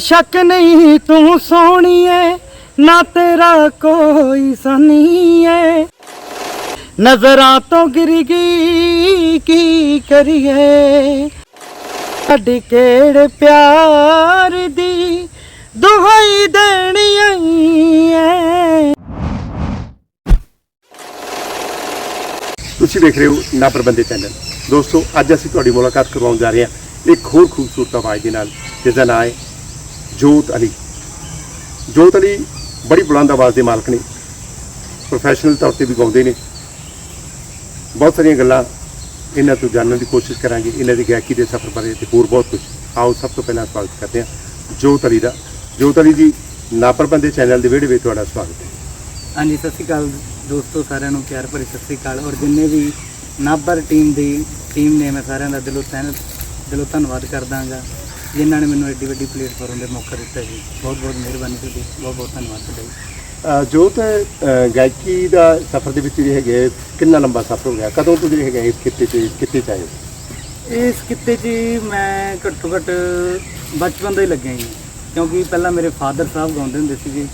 ਸ਼ੱਕ ਨਹੀਂ ਤੂੰ ਸੋਹਣੀਏ, ਨਾ ਤੇਰਾ ਕੋਈ ਸਨੀ ਏ ਨਜ਼ਰਾਂ ਤੋਂ ਗਿਰ ਗਈ ਕੀ ਕਰੀਏ? ਸਾਡੀ ਕਿਹੜੇ ਪਿਆਰ ਦੀ ਦੁਹਾਈ ਦੇਣੀ ਏ ਤੁਸੀਂ ਦੇਖ ਰਹੇ ਹੋ ਨਾ ਪ੍ਰਬੰਧਿਤ ਚੈਨਲ। ਦੋਸਤੋ, ਅੱਜ ਅਸੀਂ ਤੁਹਾਡੀ ਮੁਲਾਕਾਤ ਕਰਵਾਉਣ ਜਾ ਰਹੇ ਹਾਂ ਇੱਕ ਹੋਰ ਖੂਬਸੂਰਤ ਆਵਾਜ਼ ਦੇ ਨਾਲ। ਜਿਸ ਦਾ ਨਾਮ ਹੈ ਜੋਤ ਅਲੀ। ਜੋਤ ਅਲੀ ਬੜੀ ਬੁਲੰਦ ਆਵਾਜ਼ ਦੇ ਮਾਲਕ ਨੇ। ਪ੍ਰੋਫੈਸ਼ਨਲ ਤੌਰ ਤੇ ਵੀ ਗਾਉਂਦੇ ਨੇ। ਬਹੁਤ ਸਾਰੀਆਂ ਗੱਲਾਂ ਇਹਨਾਂ ਤੋਂ ਜਾਣਨ ਦੀ ਕੋਸ਼ਿਸ਼ ਕਰਾਂਗੇ। ਇਹਨਾਂ ਦੀ ਗਾਇਕੀ ਦੇ ਸਫ਼ਰ ਬਾਰੇ ਤੇ ਹੋਰ ਬਹੁਤ ਕੁਝ ਆਓ ਸਭ ਤੋਂ ਪਹਿਲਾਂ ਸਵਾਗਤ ਕਰਦੇ ਹਾਂ ਜੋਤ ਅਲੀ ਦਾ। ਜੋਤ ਅਲੀ ਜੀ ਨਾ ਪ੍ਰਬੰਧਿਤ ਚੈਨਲ ਦੇ ਵਿਹੜੇ ਵਿੱਚ ਤੁਹਾਡਾ ਸਵਾਗਤ ਹੈ। ਹਾਂਜੀ, ਸਤਿ ਸ਼੍ਰੀ ਅਕਾਲ ਦੋਸਤੋ, ਸਾਰਿਆਂ ਨੂੰ ਪਿਆਰ ਭਰੀ ਸਤਿ ਸ਼੍ਰੀ ਅਕਾਲ। ਔਰ ਜਿੰਨੇ ਵੀ ਨਾਬਰ ਟੀਮ ਦੀ ਟੀਮ ਨੇ, ਮੈਂ ਸਾਰਿਆਂ ਦਾ ਦਿਲੋਂ ਤਹਿ ਦਿਲੋਂ ਧੰਨਵਾਦ ਕਰਦਾਗਾ। ਜਿਨ੍ਹਾਂ ਨੇ ਮੈਨੂੰ ਐਡੀ ਵੱਡੀ ਪਲੇਟਫਾਰਮ ਦੇ ਮੌਕਾ ਦਿੱਤਾ ਜੀ। ਬਹੁਤ ਬਹੁਤ ਮਿਹਰਬਾਨੀ ਤੁਹਾਡੀ ਬਹੁਤ ਬਹੁਤ ਧੰਨਵਾਦ ਤੁਹਾਡਾ ਜੀ। ਅਹ ਜੋਤ ਗਾਇਕੀ ਦਾ ਸਫ਼ਰ ਦੇ ਵਿੱਚ ਜਿਹੜੇ ਹੈਗੇ ਕਿੰਨਾ ਲੰਬਾ ਸਫ਼ਰ ਹੋ ਗਿਆ? ਕਦੋਂ ਤੋਂ ਜਿਹੜੇ ਹੈਗੇ ਇਸ ਕਿੱਤੇ 'ਚ ਕਿੱਤੇ 'ਚ ਆਏ ਹੋ? ਇਸ ਕਿੱਤੇ 'ਚ ਜੀ ਮੈਂ ਘੱਟੋ ਘੱਟ ਬਚਪਨ ਤੋਂ ਹੀ ਲੱਗਿਆ ਜੀ। ਕਿਉਂਕਿ ਪਹਿਲਾਂ ਮੇਰੇ ਫਾਦਰ ਸਾਹਿਬ ਗਾਉਂਦੇ ਹੁੰਦੇ ਸੀਗੇ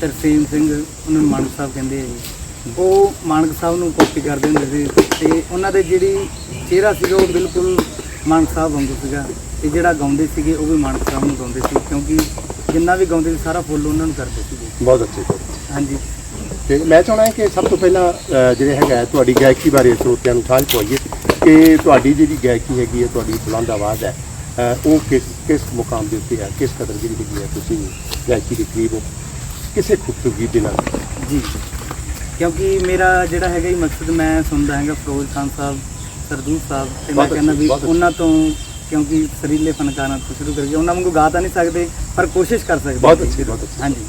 ਤਰਸੇਮ ਸਿੰਘ ਉਹਨਾਂ ਨੂੰ ਮਾਨਕ ਸਾਹਿਬ ਕਹਿੰਦੇ ਆ ਜੀ। ਉਹ ਮਾਨਕ ਸਾਹਿਬ ਨੂੰ ਕਾਪੀ ਕਰਦੇ ਹੁੰਦੇ ਸੀ ਤੇ ਉਹਨਾਂ ਦੇ ਜਿਹੜੀ ਚਿਹਰਾ ਸੀਗਾ ਉਹ ਬਿਲਕੁਲ ਮਾਨਕ ਸਾਹਿਬ ਵਾਂਗੂ ਸੀਗਾ। ਤੇ ਜਿਹੜਾ ਗਾਉਂਦੇ ਸੀਗੇ ਉਹ ਵੀ ਮਾਨਕ ਸਾਹਿਬ ਨੂੰ ਗਾਉਂਦੇ ਸੀ ਕਿਉਂਕਿ ਜਿੰਨਾ ਵੀ ਗਾਉਂਦੇ ਸੀ ਸਾਰਾ ਫੁੱਲ ਉਹਨਾਂ ਨੂੰ ਕਰਦੇ ਸੀਗੇ। ਬਹੁਤ ਅੱਛੇ ਹਾਂਜੀ। ਤੇ ਮੈਂ ਚਾਹਣਾ ਕਿ ਸਭ ਤੋਂ ਪਹਿਲਾਂ ਜਿਹੜੇ ਹੈਗਾ ਹੈ, ਤੁਹਾਡੀ ਗਾਇਕੀ ਬਾਰੇ ਸਰੋਤਿਆਂ ਨੂੰ ਸਾਂਝ ਪਵਾਈਏ ਕਿ ਤੁਹਾਡੀ ਜਿਹੜੀ ਗਾਇਕੀ ਹੈਗੀ ਹੈ ਤੁਹਾਡੀ ਬੁਲੰਦ ਆਵਾਜ਼ ਹੈ ਉਹ ਕਿਸ ਕਿਸ ਮੁਕਾਮ ਦੇ ਉੱਤੇ ਹੈ ਕਿਸ ਕਦਰ ਜਿਹੜੀ ਹੈਗੀ ਹੈ ਤੁਸੀਂ ਗਾਇਕੀ ਦੇ ਕਰੀਬ ਹੋ ਕਿਸੇ ਖੂਬਸੂਰਤੀ ਦੇ ਨਾਲ? ਜੀ। ਕਿਉਂਕਿ ਮੇਰਾ ਜਿਹੜਾ ਹੈਗਾ ਹੀ ਮਕਸਦ ਮੈਂ ਸੁਣਦਾ ਹੈਗਾ ਫਿਰੋਜ਼ ਖਾਨ ਸਾਹਿਬ ਸਰਦੂਲ ਸਾਹਿਬ ਤੇ ਮੈਂ ਬਹੁਤ ਕਹਿੰਦਾ ਵੀ ਬਹੁਤ ਅੱਛੀ। ਉਹਨਾਂ ਤੋਂ ਕਿਉਂਕਿ ਸਰੀਲੇ ਫਨਕਾਰਾਂ ਤੋਂ ਸ਼ੁਰੂ ਕਰੀਏ ਉਹਨਾਂ ਵਾਂਗੂ ਗਾ ਤਾਂ ਨਹੀਂ ਸਕਦੇ ਪਰ ਕੋਸ਼ਿਸ਼ ਕਰ ਸਕਦੇ ਬਹੁਤ। ਅੱਛੇ ਬਹੁਤ ਅੱਛੇ। ਹਾਂਜੀ।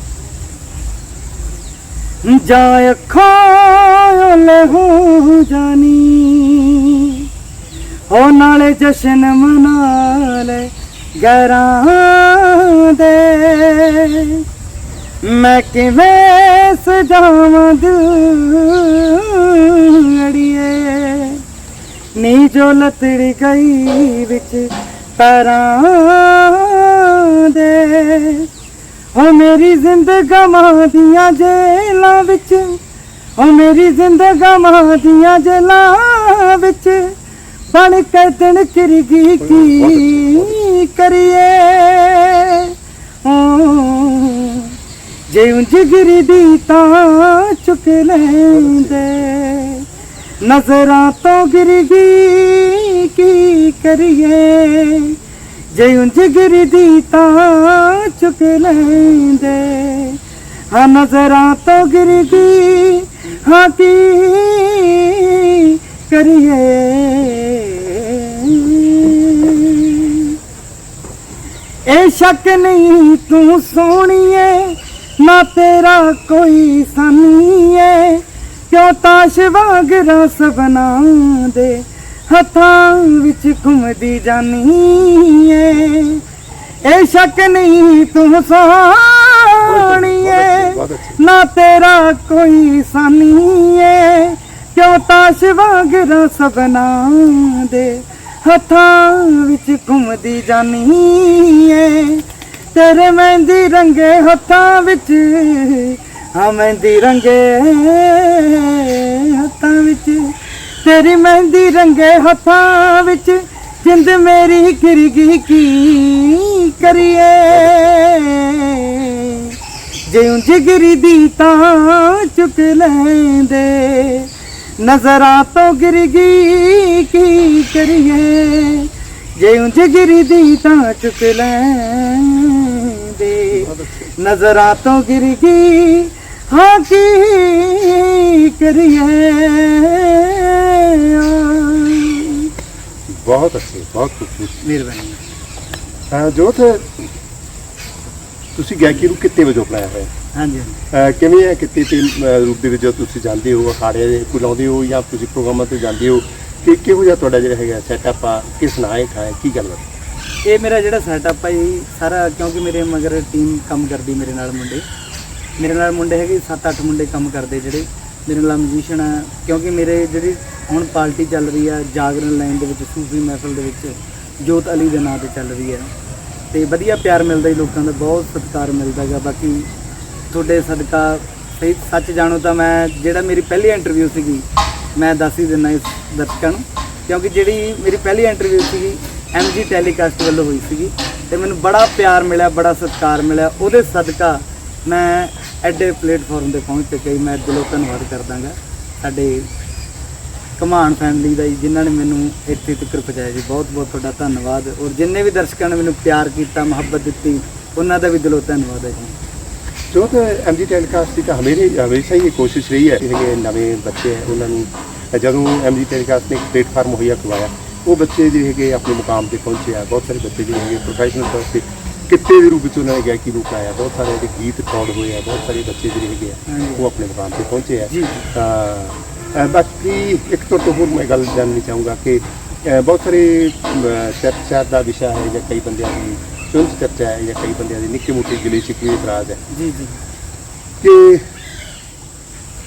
ਜਾ ਅੱਖਾਂ ਲਹੂ ਜਾਨੀ ਹੋ ਨਾਲੇ ਜਸ਼ਨ ਮਨਾ ਲੈ ਗਰਾਂ ਦੇ। ਮੈਂ ਕਿਵੇਂ ਸਜਾਵਾਂ ਦਿਲੜੀਏ ਨੀ ਜੋ ਲਤੜੀ ਗਈ ਵਿੱਚ ਪੈਰਾਂ ਦੇ। ਹੋ ਮੇਰੀ ਜ਼ਿੰਦਗਾਂ ਦੀਆਂ ਜੇਲਾਂ ਵਿੱਚ ਹੋ ਮੇਰੀ ਜ਼ਿੰਦਗਾਂ ਦੀਆਂ ਜੇਲਾਂ ਵਿੱਚ ਬਣ ਕੇ ਦਿਨ ਕਿਰਗੀ ਕੀ ਕਰੀਏ। ਓ, ਜੇ ਉਂਝ ਗਿਰਦੀ ਤਾਂ ਚੁੱਕ ਲੈਂਦੇ। ਨਜ਼ਰਾਂ ਤੋਂ ਗਿਰ ਗਈ ਕੀ ਕਰੀਏ? ਜੇ ਉਂਝ ਗਿਰਦੀ ਤਾਂ ਚੁੱਕ ਲੈਂਦੇ। ਹਾਂ, ਨਜ਼ਰਾਂ ਤੋਂ ਗਿਰ ਗਈ ਹਾਂ, ਕੀ ਕਰੀਏ? ਇਹ ਸ਼ੱਕ ਨਹੀਂ ਤੂੰ ਸੋਹਣੀਏ ਨਾ ਤੇਰਾ ਕੋਈ ਸਾਨੀਏ। ਕਿਉਂ ਤਾਸ਼ ਵਾਂਗ ਰਸ ਬਣਾ ਦੇ ਹੱਥਾਂ ਵਿੱਚ ਘੁੰਮਦੀ ਜਾਨੀਏ? ਇਹ ਸ਼ੱਕ ਨਹੀਂ ਤੂੰ ਬਹੁਤ ਅੱਛੀ। ਨਾ ਤੇਰਾ ਕੋਈ ਸਾਨੀਏ। ਕਿਉਂ ਤਾਸ਼ ਵਾਂਗ ਰਸ ਬਣਾ ਦੇ ਹੱਥਾਂ ਵਿੱਚ ਘੁੰਮਦੀ ਜਾਨੀ ਏ ਤੇਰੇ ਮਹਿੰਦੀ ਰੰਗੇ ਹੱਥਾਂ ਵਿੱਚ ਹਾਂ ਮਹਿੰਦੀ ਰੰਗੇ ਹੱਥਾਂ ਵਿੱਚ, ਤੇਰੀ ਮਹਿੰਦੀ ਰੰਗੇ ਹੱਥਾਂ ਵਿੱਚ, ਜਿੰਦ ਮੇਰੀ ਖਿਰ ਗਈ, ਕੀ ਕਰੀਏ? ਜੇ ਉਂਝ ਦੀ ਤਾਂ ਚੁੱਕ ਲੈਂਦੇ, ਨਜ਼ਰਾਂ ਤੋਂ ਗਿਰ ਗਈ, ਕੀ ਕਰੀਏ? ਜੇ ਉਂਝ ਦੀ ਤਾਂ ਚੁੱਕ ਲੈਂਦੇ, ਨਜ਼ਰਾਂ ਤੋਂ ਗਿਰ ਗਈ ਹਾਂ ਕੀ ਕਰੀਏ। ਬਹੁਤ ਅੱਛੇ ਬਹੁਤ ਖੂਬਸੂਰਤ। ਮਿਹਰਬਾਨੀ। ਅਹ ਜੋਤ ਤੁਸੀਂ ਗਾਇਕੀ ਨੂੰ ਕਿੱਤੇ ਵਜੋਂ ਅਪਣਾਇਆ ਹੋਇਆ? ਹੈ? ਹਾਂਜੀ। ਅਹ ਕਿਵੇਂ ਹੈ ਕਿੱਤੇ ਤੇ ਅਹ ਰੂਪ ਦੇ ਵਿੱਚ ਜਦੋਂ ਤੁਸੀਂ ਜਾਂਦੇ ਹੋ ਅਖਾੜੇ ਦੇ ਕੋਈ ਲਾਉਂਦੇ ਹੋ ਜਾਂ ਤੁਸੀਂ ਪ੍ਰੋਗਰਾਮਾਂ ਤੇ ਜਾਂਦੇ ਹੋ? ਕਿ ਕਿਹੋ ਜਿਹਾ ਤੁਹਾਡਾ ਜਿਹੜਾ ਹੈਗਾ ਸੈਟਅਪ ਆ ਕਿਸ ਨਾਏ ਖਾਏ ਕੀ ਗੱਲ ਹੈ ਇਹ ਮੇਰਾ ਜਿਹੜਾ ਸੈਟਅਪ ਹੈ ਜੀ ਸਾਰਾ ਕਿਉਂਕਿ ਮੇਰੇ ਮਗਰ ਟੀਮ ਕੰਮ ਕਰਦੀ ਮੇਰੇ ਨਾਲ ਮੁੰਡੇ। ਮੇਰੇ ਨਾਲ ਮੁੰਡੇ ਹੈਗੇ 7-8 ਮੁੰਡੇ ਕੰਮ ਕਰਦੇ ਜਿਹੜੇ। ਮੇਰੇ ਨਾਲ ਮਿਊਜ਼ੀਸ਼ੀਅਨ ਆ, ਕਿਉਂਕਿ ਮੇਰੇ ਜਿਹੜੀ ਹੁਣ ਪਾਰਟੀ ਚੱਲ ਰਹੀ ਆ, ਜਾਗਰਣ ਲਾਈਨ ਦੇ ਵਿੱਚ, ਸੂਫੀ ਮਹਿਫਲ ਦੇ ਵਿੱਚ, ਜੋਤ ਅਲੀ ਦੇ ਨਾਂ ਤੇ ਚੱਲ ਰਹੀ ਹੈ ਤੇ ਵਧੀਆ ਪਿਆਰ ਮਿਲਦਾ ਜੀ ਲੋਕਾਂ ਦਾ, ਬਹੁਤ ਸਤਿਕਾਰ ਮਿਲਦਾ ਗਾ ਬਾਕੀ ਤੁਹਾਡੇ ਸਦਕਾ ਸਹੀ, ਸੱਚ ਜਾਣੋ ਤਾਂ ਮੈਂ, ਜਿਹੜਾ ਮੇਰੀ ਪਹਿਲੀ ਇੰਟਰਵਿਊ ਸੀਗੀ, ਮੈਂ ਦੱਸ ਹੀ ਦਿੰਦਾ ਇਸ ਦਰਸ਼ਕਾਂ ਨੂੰ। ਕਿਉਂਕਿ ਜਿਹੜੀ ਮੇਰੀ ਪਹਿਲੀ ਇੰਟਰਵਿਊ ਸੀਗੀ ਐਮਜੀ ਟੈਲੀਕਾਸਟ ਵੱਲੋਂ ਹੋਈ ਸੀਗੀ, ਤੇ ਮੈਨੂੰ ਬੜਾ ਪਿਆਰ ਮਿਲਿਆ, ਬੜਾ ਸਤਿਕਾਰ ਮਿਲਿਆ। ਉਹਦੇ ਸਦਕਾ ਮੈਂ ਐਡੇ ਪਲੇਟਫਾਰਮ ਤੇ ਪਹੁੰਚ ਚੁੱਕਿਆ ਜੀ ਮੈਂ ਦਿਲੋਂ ਧੰਨਵਾਦ ਕਰਦਾਗਾ। ਸਾਡੇ ਕਮਾਨ ਫੈਮਿਲੀ ਦਾ ਜੀ ਜਿਨ੍ਹਾਂ ਨੇ ਮੈਨੂੰ ਇੱਥੇ ਤੱਕ ਪਹੁੰਚਾਇਆ ਜੀ ਬਹੁਤ ਬਹੁਤ ਤੁਹਾਡਾ ਧੰਨਵਾਦ। ਔਰ ਜਿੰਨੇ ਵੀ ਦਰਸ਼ਕਾਂ ਨੇ ਮੈਨੂੰ ਪਿਆਰ ਕੀਤਾ ਮੁਹੱਬਤ ਦਿੱਤੀ ਉਹਨਾਂ ਦਾ ਵੀ ਦਿਲੋਂ ਧੰਨਵਾਦ ਹੈ ਜੀ। ਜੋ ਤਾਂ ਐਮਜੀ ਟੈਲੀਕਾਸਟ ਦੀ ਤਾਂ ਹਮੇਸ਼ਾ ਹਮੇਸ਼ਾ ਹੀ ਕੋਸ਼ਿਸ਼ ਰਹੀ ਹੈ ਜਿਹੜੇ ਨਵੇਂ ਬੱਚੇ ਹੈ ਉਹਨਾਂ ਨੂੰ ਅ, ਜਦੋਂ ਐਮਜੀ ਟੈਲੀਕਾਸਟ ਨੇ ਇੱਕ ਪਲੇਟਫਾਰਮ ਮੁਹੱਈਆ ਕਰਵਾਇਆ ਉਹ ਬੱਚੇ ਜਿਹੜੇ ਹੈਗੇ ਆਪਣੇ ਮੁਕਾਮ ਤੇ ਪਹੁੰਚੇ ਆ। ਬਹੁਤ ਸਾਰੇ ਬੱਚੇ ਜਿਹੜੇ ਹੈਗੇ ਪ੍ਰੋਫੈਸ਼ਨਲ ਤੌਰ ਤੇ ਕਿੱਤੇ ਦੇ ਰੂਪ ਵਿੱਚ ਉਹਨਾਂ ਨੇ ਗਾਇਕੀ ਨੂੰ ਪਾਇਆ ਬਹੁਤ ਸਾਰੇ ਜਿਹੜੇ ਗੀਤ ਰਿਕਾਰਡ ਹੋਏ ਆ ਬਹੁਤ ਸਾਰੇ ਬੱਚੇ ਜਿਹੜੇ ਹੈਗੇ ਆ। ਉਹ ਆਪਣੇ ਮੁਕਾਮ ਤੇ ਪਹੁੰਚੇ ਆ। ਤਾਂ ਬਾਕੀ ਇੱਕ ਤੋਂ ਤੋਂ ਹੋਰ ਮੈਂ ਗੱਲ ਜਾਣਨੀ ਚਾਹੂੰਗਾ ਕਿ ਬਹੁਤ ਸਾਰੇ ਚਰਚਾ ਦਾ ਵਿਸ਼ਾ ਹੈ ਜਾਂ ਕਈ ਬੰਦਿਆਂ ਦੀ ਚੁੰਝ ਚਰਚਾ ਹੈ ਜਾਂ ਕਈ ਬੰਦਿਆਂ ਦੀ ਨਿੱਕੀ ਮੋਟੀ ਗਿਲੇ ਸ਼ਿਕਵੇ ਇਤਰਾਜ਼ ਹੈ। ਜੀ ਜੀ। ਕਿ